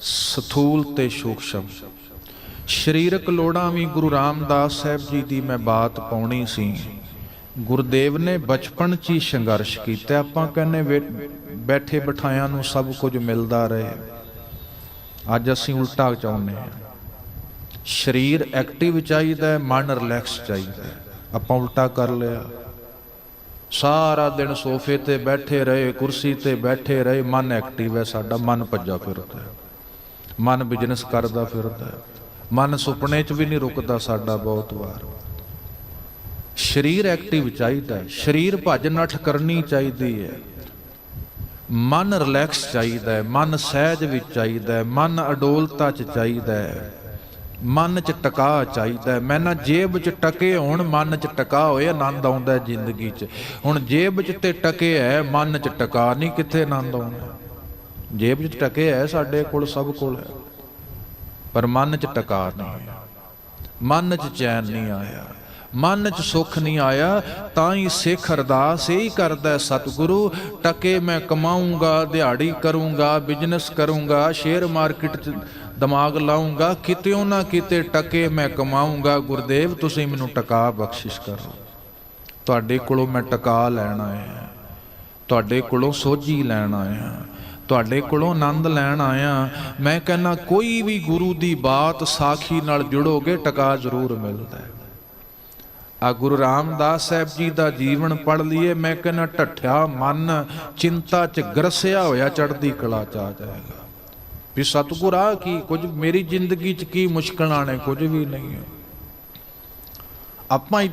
ਸਥੂਲ ਤੇ ਸੂਖਸ਼ਮ। ਸਰੀਰਕ ਲੋੜਾਂ ਵੀ ਗੁਰੂ ਰਾਮਦਾਸ ਸਾਹਿਬ ਜੀ ਦੀ ਮੈਂ ਬਾਤ ਪਾਉਣੀ ਸੀ। ਗੁਰਦੇਵ ਨੇ ਬਚਪਨ 'ਚ ਹੀ ਸੰਘਰਸ਼ ਕੀਤਾ। ਆਪਾਂ ਕਹਿੰਨੇ ਬੈਠੇ ਬਿਠਾਇਆਂ ਨੂੰ ਸਭ ਕੁਝ ਮਿਲਦਾ ਰਹੇ। ਅੱਜ ਅਸੀਂ ਉਲਟਾ ਚਾਹੁੰਦੇ ਹਾਂ। ਸਰੀਰ ਐਕਟਿਵ ਚਾਹੀਦਾ ਮਨ ਰਿਲੈਕਸ ਚਾਹੀਦਾ ਆਪਾਂ ਉਲਟਾ ਕਰ ਲਿਆ। ਸਾਰਾ ਦਿਨ ਸੋਫੇ ਤੇ ਬੈਠੇ ਰਹੇ, ਕੁਰਸੀ ਤੇ ਬੈਠੇ ਰਹੇ। ਮਨ ਐਕਟਿਵ ਹੈ ਸਾਡਾ, ਮਨ ਭੱਜਾ ਫਿਰਦਾ ਮਨ ਬਿਜ਼ਨਸ ਕਰਦਾ ਫਿਰਦਾ ਮਨ ਸੁਪਨੇ 'ਚ ਵੀ ਨਹੀਂ ਰੁਕਦਾ ਸਾਡਾ ਬਹੁਤ ਵਾਰ। ਸਰੀਰ ਐਕਟਿਵ ਚਾਹੀਦਾ ਸਰੀਰ ਭੱਜ ਨੱਠ ਕਰਨੀ ਚਾਹੀਦੀ ਹੈ। ਮਨ ਰਿਲੈਕਸ ਚਾਹੀਦਾ ਹੈ। ਮਨ ਸਹਿਜ ਵਿੱਚ ਚਾਹੀਦਾ ਹੈ। ਮਨ ਅਡੋਲਤਾ 'ਚ ਚਾਹੀਦਾ ਹੈ। ਮਨ 'ਚ ਟਿਕਾ ਚਾਹੀਦਾ ਹੈ। ਮੈਂ ਨਾ ਜੇਬ 'ਚ ਟਕੇ ਹੋਣ, ਮਨ 'ਚ ਟਿਕਾ ਹੋਏ, ਆਨੰਦ ਆਉਂਦਾ ਜ਼ਿੰਦਗੀ 'ਚ। ਹੁਣ ਜੇਬ 'ਚ ਤੇ ਟਕੇ ਹੈ, ਮਨ 'ਚ ਟਿਕਾ ਨਹੀਂ, ਕਿੱਥੇ ਆਨੰਦ ਆਉਂਦਾ? ਜੇਬ 'ਚ ਟਕੇ ਹੈ ਸਾਡੇ ਕੋਲ, ਸਭ ਕੋਲ ਹੈ। ਪਰ ਮਨ 'ਚ ਟਿਕਾ ਨਹੀਂ ਹੈ ਮਨ 'ਚ ਚੈਨ ਨਹੀਂ ਆਇਆ। ਮਨ 'ਚ ਸੁੱਖ ਨਹੀਂ ਆਇਆ, ਤਾਂ ਹੀ ਸਿੱਖ ਅਰਦਾਸ ਹੀ ਕਰਦਾ ਸਤਿਗੁਰੂ, ਟਕੇ ਮੈਂ ਕਮਾਉਂਗਾ ਦਿਹਾੜੀ ਕਰੂੰਗਾ ਬਿਜ਼ਨਸ ਕਰੂੰਗਾ ਸ਼ੇਅਰ ਮਾਰਕੀਟ 'ਚ ਦਿਮਾਗ ਲਾਉਂਗਾ ਕਿਤੇੋਂ ਨਾ ਕਿਤੇ ਟਕੇ ਮੈਂ ਕਮਾਉਂਗਾ ਗੁਰਦੇਵ, ਤੁਸੀਂ ਮੈਨੂੰ ਟਕਾ ਬਖਸ਼ਿਸ਼ ਕਰੋ। ਤੁਹਾਡੇ ਕੋਲੋਂ ਮੈਂ ਟਕਾ ਲੈਣ ਆਇਆ। ਤੁਹਾਡੇ ਕੋਲੋਂ ਸੋਝੀ ਲੈਣ ਆਇਆ। ਤੁਹਾਡੇ ਕੋਲੋਂ ਆਨੰਦ ਲੈਣ ਆਇਆ। ਮੈਂ ਕਹਿੰਨਾ ਕੋਈ ਵੀ ਗੁਰੂ ਦੀ ਬਾਤ ਸਾਖੀ ਨਾਲ ਜੁੜੋਗੇ, ਟਕਾ ਜ਼ਰੂਰ ਮਿਲਦਾ ਹੈ। ਆ ਗੁਰੂ ਰਾਮਦਾਸ ਸਾਹਿਬ ਜੀ ਦਾ ਜੀਵਨ ਪੜ ਲਈਏ, ਮੈਂ ਕਹਿੰਨਾ ਢੱਠਿਆ ਮਨ, ਚਿੰਤਾ ਚ ਗਰਸਿਆ ਹੋਇਆ ਚੜਦੀ ਕਲਾ ਚ ਆ ਜਾਏਗਾ। ਵੀ ਸਤਿਗੁਰ ਆ ਕੀ, ਕੁਝ ਮੇਰੀ ਜ਼ਿੰਦਗੀ ਚ ਕੀ ਮੁਸ਼ਕਲਾਂ ਨੇ, ਕੁਝ ਵੀ ਨਹੀਂ ਹੈ। ਆਪਾਂ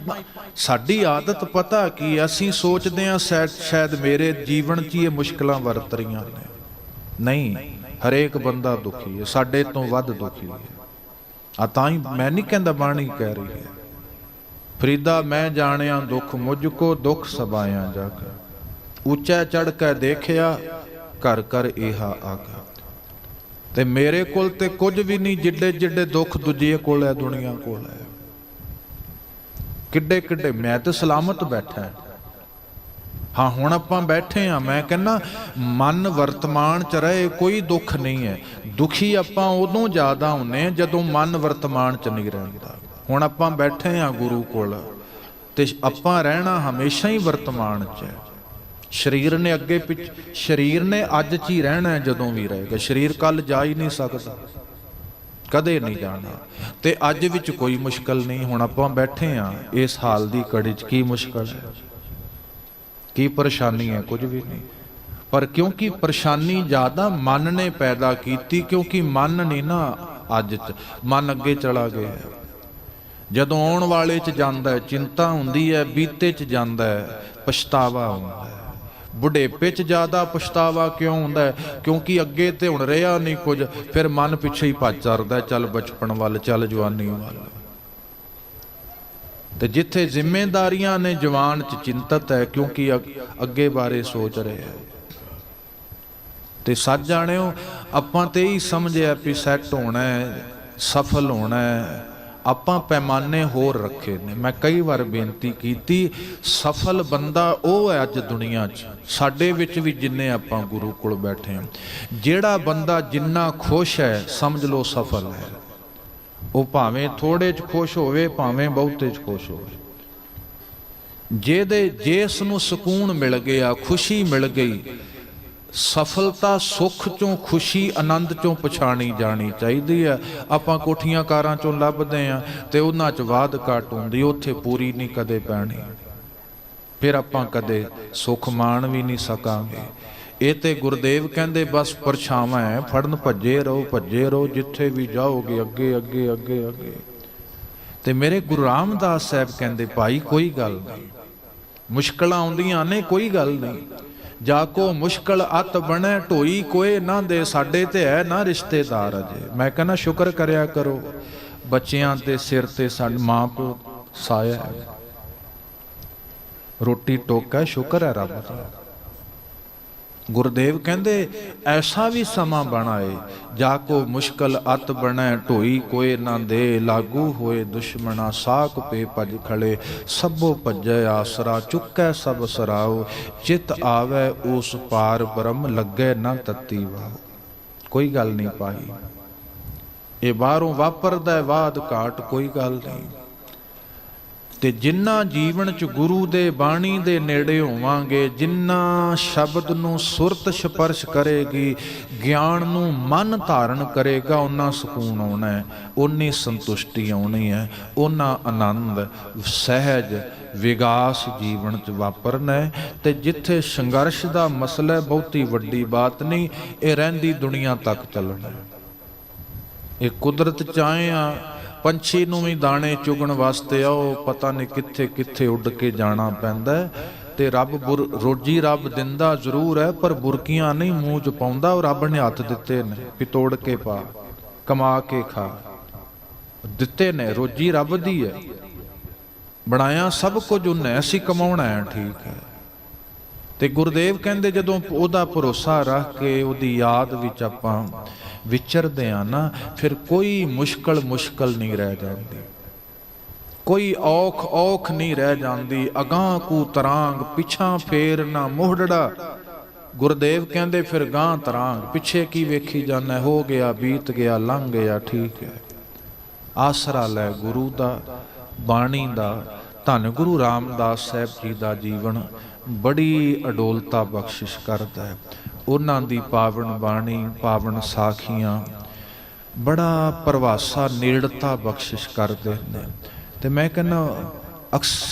ਸਾਡੀ ਆਦਤ ਪਤਾ ਕੀ ਅਸੀਂ ਸੋਚਦੇ ਹਾਂ ਸ਼ਾਇਦ ਸ਼ਾਇਦ ਮੇਰੇ ਜੀਵਨ 'ਚ ਇਹ ਮੁਸ਼ਕਲਾਂ ਵਰਤ ਰਹੀਆਂ ਨੇ। ਨਹੀਂ, ਹਰੇਕ ਬੰਦਾ ਦੁਖੀ ਹੈ, ਸਾਡੇ ਤੋਂ ਵੱਧ ਦੁਖੀ ਹੈ। ਆ ਤਾਂ ਹੀ ਮੈਂ ਨਹੀਂ ਕਹਿੰਦਾ ਬਾਣੀ ਕਹਿ ਰਹੀ ਹੈ। ਫਰੀਦਾ, ਮੈਂ ਜਾਣਿਆ ਦੁੱਖ ਮੁਝ ਕੋ, ਦੁੱਖ ਸਬਾਇਆ ਜਗ। ਉੱਚਾ ਚੜ ਕੇ ਦੇਖਿਆ, ਘਰ ਘਰ ਇਹਾ ਆਗਾ। ਤੇ ਮੇਰੇ ਕੋਲ ਤੇ ਕੁਝ ਵੀ ਨਹੀਂ, ਜਿੱਡੇ ਜਿੱਡੇ ਦੁੱਖ ਦੂਜੇ ਕੋਲ ਹੈ, ਦੁਨੀਆ ਕੋਲ ਹੈ। ਕਿੱਡੇ ਕਿੱਡੇ, ਮੈਂ ਤੇ ਸਲਾਮਤ ਬੈਠਾ ਹਾਂ। ਹਾਂ, ਹੁਣ ਆਪਾਂ ਬੈਠੇ ਆ ਮੈਂ ਕਹਿੰਨਾ ਮਨ ਵਰਤਮਾਨ ਚ ਰਹੇ, ਕੋਈ ਦੁੱਖ ਨਹੀਂ ਹੈ। ਦੁਖੀ ਆਪਾਂ ਉਦੋਂ ਜ਼ਿਆਦਾ ਹੁੰਨੇ ਆ ਜਦੋਂ ਮਨ ਵਰਤਮਾਨ ਚ ਨਹੀਂ ਰਹਿੰਦਾ। ਹੁਣ ਆਪਾਂ ਬੈਠੇ ਆ ਗੁਰੂ ਕੋਲ ਤੇ ਆਪਾਂ ਰਹਿਣਾ ਹਮੇਸ਼ਾ ਹੀ ਵਰਤਮਾਨ ਚ ਹੈ। ਸਰੀਰ ਨੇ ਅੱਗੇ ਪਿੱਛੇ, ਸਰੀਰ ਨੇ ਅੱਜ ਚ ਹੀ ਰਹਿਣਾ ਜਦੋਂ ਵੀ ਰਹੇਗਾ ਸਰੀਰ ਕੱਲ ਜਾ ਹੀ ਨਹੀਂ ਸਕਦਾ। ਕਦੇ ਨਹੀਂ ਜਾਣਾ। ਤੇ ਅੱਜ ਵਿੱਚ ਕੋਈ ਮੁਸ਼ਕਲ ਨਹੀਂ। ਹੁਣ ਆਪਾਂ ਬੈਠੇ ਆ ਇਸ ਹਾਲ ਦੀ ਕੜੀ ਚ ਕੀ ਮੁਸ਼ਕਲ ਹੈ? ਕੀ ਪਰੇਸ਼ਾਨੀ ਹੈ? ਕੁਝ ਵੀ ਨਹੀਂ। ਪਰ ਕਿਉਂਕਿ ਪਰੇਸ਼ਾਨੀ ਜ਼ਿਆਦਾ ਮਨ ਨੇ ਪੈਦਾ ਕੀਤੀ, ਕਿਉਂਕਿ ਮਨ ਨਹੀਂ ਨਾ ਅੱਜ ਮਨ ਅੱਗੇ ਚਲਾ ਗਿਆ ਜਦੋਂ ਆਉਣ ਵਾਲੇ ਚ ਜਾਂਦਾ ਹੈ, ਚਿੰਤਾ ਹੁੰਦੀ ਹੈ, ਬੀਤੇ ਚ ਜਾਂਦਾ ਹੈ, ਪਛਤਾਵਾ ਹੁੰਦਾ ਹੈ। ਬੁਢੇਪੇ ਚ ਜ਼ਿਆਦਾ ਪਛਤਾਵਾ ਕਿਉਂ ਹੁੰਦਾ ਹੈ? ਕਿਉਂਕਿ ਅੱਗੇ ਤੇ ਹੁਣ ਰਿਹਾ ਨਹੀਂ ਕੁਝ, ਫਿਰ ਮਨ ਪਿੱਛੇ ਹੀ ਭੱਜ ਚਰਦਾ ਚੱਲ ਬਚਪਨ ਵੱਲ, ਚੱਲ ਜਵਾਨੀ ਵੱਲ। ਤੇ ਜਿੱਥੇ ਜ਼ਿੰਮੇਵਾਰੀਆਂ ਨੇ ਜਵਾਨ ਚ ਚਿੰਤਤ ਹੈ, ਕਿਉਂਕਿ ਅੱਗ- ਅੱਗੇ ਬਾਰੇ ਸੋਚ ਰਹੇ ਹੈ। ਤੇ ਸੱਚ ਜਾਣਿਓ, ਆਪਾਂ ਤੇ ਹੀ ਸਮਝਿਆ ਵੀ ਸੈੱਟ ਹੋਣਾ ਹੈ, ਸਫਲ ਹੋਣਾ ਹੈ। ਆਪਾਂ ਪੈਮਾਨੇ ਹੋਰ ਰੱਖੇ ਨੇ। ਮੈਂ ਕਈ ਵਾਰ ਬੇਨਤੀ ਕੀਤੀ, ਸਫਲ ਬੰਦਾ ਉਹ ਹੈ ਅੱਜ ਦੁਨੀਆ 'ਚ, ਸਾਡੇ ਵਿੱਚ ਵੀ ਜਿੰਨੇ ਆਪਾਂ ਗੁਰੂ ਕੋਲ ਬੈਠੇ ਹਾਂ। ਜਿਹੜਾ ਬੰਦਾ ਜਿੰਨਾ ਖੁਸ਼ ਹੈ, ਸਮਝ ਲਓ ਸਫਲ ਹੈ। ਉਹ ਭਾਵੇਂ ਥੋੜੇ 'ਚ ਖੁਸ਼ ਹੋਵੇ, ਭਾਵੇਂ ਬਹੁਤੇ 'ਚ ਖੁਸ਼ ਹੋਵੇ। ਜਿਹਦੇ ਜਿਸ ਨੂੰ ਸਕੂਨ ਮਿਲ ਗਿਆ, ਖੁਸ਼ੀ ਮਿਲ ਗਈ, ਸਫਲਤਾ ਸੁੱਖ ਚੋਂ ਖੁਸ਼ੀ, ਆਨੰਦ ਚੋਂ ਪਛਾਣੀ ਜਾਣੀ ਚਾਹੀਦੀ ਆ ਆਪਾਂ ਕੋਠੀਆਂ ਕਾਰਾਂ ਚੋਂ ਲੱਭਦੇ ਆ ਤੇ ਉਹਨਾਂ 'ਚ ਬਾਦ ਘਾਟ ਹੁੰਦੀ, ਉੱਥੇ ਪੂਰੀ ਨਹੀਂ ਕਦੇ ਪੈਣੀ। ਫਿਰ ਆਪਾਂ ਕਦੇ ਸੁਖ ਮਾਣ ਵੀ ਨਹੀਂ ਸਕਾਂਗੇ। ਇਹ ਤੇ ਗੁਰਦੇਵ ਕਹਿੰਦੇ, ਬਸ ਪਰਛਾਵਾਂ ਹੈ ਫੜਨ ਭੱਜੇ ਰਹੋ ਭੱਜੇ ਰਹੋ, ਜਿੱਥੇ ਵੀ ਜਾਓਗੇ, ਅੱਗੇ ਅੱਗੇ ਅੱਗੇ ਅੱਗੇ। ਤੇ ਮੇਰੇ ਗੁਰੂ ਰਾਮਦਾਸ ਸਾਹਿਬ ਕਹਿੰਦੇ, ਭਾਈ, ਕੋਈ ਗੱਲ ਨਹੀਂ। ਮੁਸ਼ਕਲਾਂ ਆਉਂਦੀਆਂ ਨੇ, ਕੋਈ ਗੱਲ ਨਹੀਂ। ਜਾ ਕੋ ਮੁਸ਼ਕਲ ਅਤ ਬਣੇ, ਢੋਈ ਕੋਏ ਨਾ ਦੇ, ਸਾਡੇ ਤੇ ਹੈ ਨਾ ਰਿਸ਼ਤੇਦਾਰ ਅਜੇ। ਮੈਂ ਕਹਿੰਦਾ, ਸ਼ੁਕਰ ਕਰਿਆ ਕਰੋ, ਬੱਚਿਆਂ ਦੇ ਸਿਰ ਤੇ ਸਾਡੇ ਮਾਂ ਪਿਓ ਸਾਇਆ ਰੋਟੀ ਟੋਕਾ, ਸ਼ੁਕਰ ਹੈ ਰੱਬ ਦਾ। ਗੁਰਦੇਵ ਕਹਿੰਦੇ, ਐਸਾ ਵੀ ਸਮਾਂ ਬਣਾਏ, ਜਾ ਕੋ ਮੁਸ਼ਕਲ ਅਤ ਬਣੈ, ਢੋਈ ਕੋਏ ਨਾ ਦੇ, ਲਾਗੂ ਹੋਏ ਦੁਸ਼ਮਣਾ ਸਾਖ ਪੇ ਭਜ ਖੜੇ, ਸਭੋ ਭਜੈ ਆਸਰਾ, ਚੁੱਕੈ ਸਭ ਸਰਾਉ ਚਿਤ ਆਵੈ ਉਸ ਪਾਰ ਬ੍ਰਹਮ, ਲੱਗੈ ਨਾ ਤਤੀ ਵਾ ਕੋਈ ਗੱਲ ਨਹੀਂ ਪਾਈ ਇਹ ਬਾਹਰੋਂ ਵਾਪਰਦਾ ਹੈ ਬਾਦ ਘਾਟ ਕੋਈ ਗੱਲ ਨਹੀਂ। ਤੇ ਜਿੰਨਾ ਜੀਵਨ ਚ ਗੁਰੂ ਦੇ ਬਾਣੀ ਦੇ ਨੇੜੇ ਹੋਵਾਂਗੇ, ਜਿੰਨਾ ਸ਼ਬਦ ਨੂੰ ਸੁਰਤ ਸਪਰਸ਼ ਕਰੇਗੀ, ਗਿਆਨ ਨੂੰ ਮਨ ਧਾਰਨ ਕਰੇਗਾ ਉਹਨਾਂ ਸਕੂਨ ਆਉਣਾ ਹੈ ਉਨੀ ਸੰਤੁਸ਼ਟੀ ਆਉਣੀ ਹੈ ਉਹਨਾਂ ਆਨੰਦ, ਸਹਿਜ, ਵਿਗਾਸ ਜੀਵਨ ਚ ਵਾਪਰਨਾ ਹੈ। ਤੇ ਜਿੱਥੇ ਸੰਘਰਸ਼ ਦਾ ਮਸਲਾ ਬਹੁਤੀ ਵੱਡੀ ਬਾਤ ਨਹੀਂ, ਇਹ ਰਹਿੰਦੀ ਦੁਨੀਆ ਤੱਕ ਚੱਲਣਾ ਇਹ ਕੁਦਰਤ ਚਾਹੇ ਆ ਪੰਛੀ ਨੂੰ ਵੀ ਦਾਣੇ ਚੁਗਣ ਵਾਸਤੇ ਆਓ, ਪਤਾ ਨਹੀਂ ਕਿੱਥੇ ਕਿੱਥੇ ਉੱਡ ਕੇ ਜਾਣਾ ਪੈਂਦਾ ਤੇ ਰੱਬ ਰੋਜੀ ਰੱਬ ਦਿੰਦਾ ਜ਼ਰੂਰ ਹੈ, ਪਰ ਬੁਰਕੀਆਂ ਨਹੀਂ ਮੂੰਹ ਚ ਪਾਉਂਦਾ, ਉਹ ਰੱਬ ਨੇ ਹੱਥ ਦਿੱਤੇ ਨੇ, ਵੀ ਕੇ ਪਾ, ਕਮਾ ਕੇ ਖਾ। ਦਿੱਤੇ ਨੇ, ਰੋਜੀ ਰੱਬ ਦੀ ਹੈ। ਬਣਾਇਆ ਸਭ ਕੁਝ ਉਹਨੇ, ਅਸੀਂ ਕਮਾਉਣਾ ਹੈ, ਠੀਕ ਹੈ। ਤੇ ਗੁਰਦੇਵ ਕਹਿੰਦੇ ਜਦੋਂ ਉਹਦਾ ਭਰੋਸਾ ਰੱਖ ਕੇ ਉਹਦੀ ਯਾਦ ਵਿੱਚ ਆਪਾਂ ਵਿਚਰਦੇ ਆ ਨਾ, ਫਿਰ ਕੋਈ ਮੁਸ਼ਕਲ ਮੁਸ਼ਕਲ ਨਹੀਂ ਰਹਿ ਜਾਂਦੀ। ਕੋਈ ਔਖ ਔਖ ਨਹੀਂ ਰਹਿ ਜਾਂਦੀ। ਅਗਾਹ ਕੂ ਤਰਾਂਗ, ਪਿਛਾਂ ਫੇਰ ਨਾ ਮੋਹੜੜਾ ਗੁਰਦੇਵ ਕਹਿੰਦੇ, ਫਿਰ ਗਾਂ ਤਰਾਂਗ, ਪਿੱਛੇ ਕੀ ਵੇਖੀ ਜਾਂਦਾ ਹੋ ਗਿਆ ਬੀਤ ਗਿਆ, ਲੰਘ ਗਿਆ, ਠੀਕ ਹੈ। ਆਸਰਾ ਲੈ ਗੁਰੂ ਦਾ, ਬਾਣੀ ਦਾ, ਧੰਨ ਗੁਰੂ ਰਾਮਦਾਸ ਸਾਹਿਬ ਜੀ ਦਾ ਜੀਵਨ। ਬੜੀ ਅਡੋਲਤਾ ਬਖਸ਼ਿਸ਼ ਕਰਦਾ ਹੈ। ਉਹਨਾਂ ਦੀ ਪਾਵਨ ਬਾਣੀ, ਪਾਵਨ ਸਾਖੀਆਂ ਬੜਾ ਪ੍ਰਵਾਸਾ, ਨੇੜਤਾ ਬਖਸ਼ਿਸ਼ ਕਰਦੇ ਨੇ। ਤੇ ਮੈਂ ਕਹਿੰਦਾ ਅਕਸਰ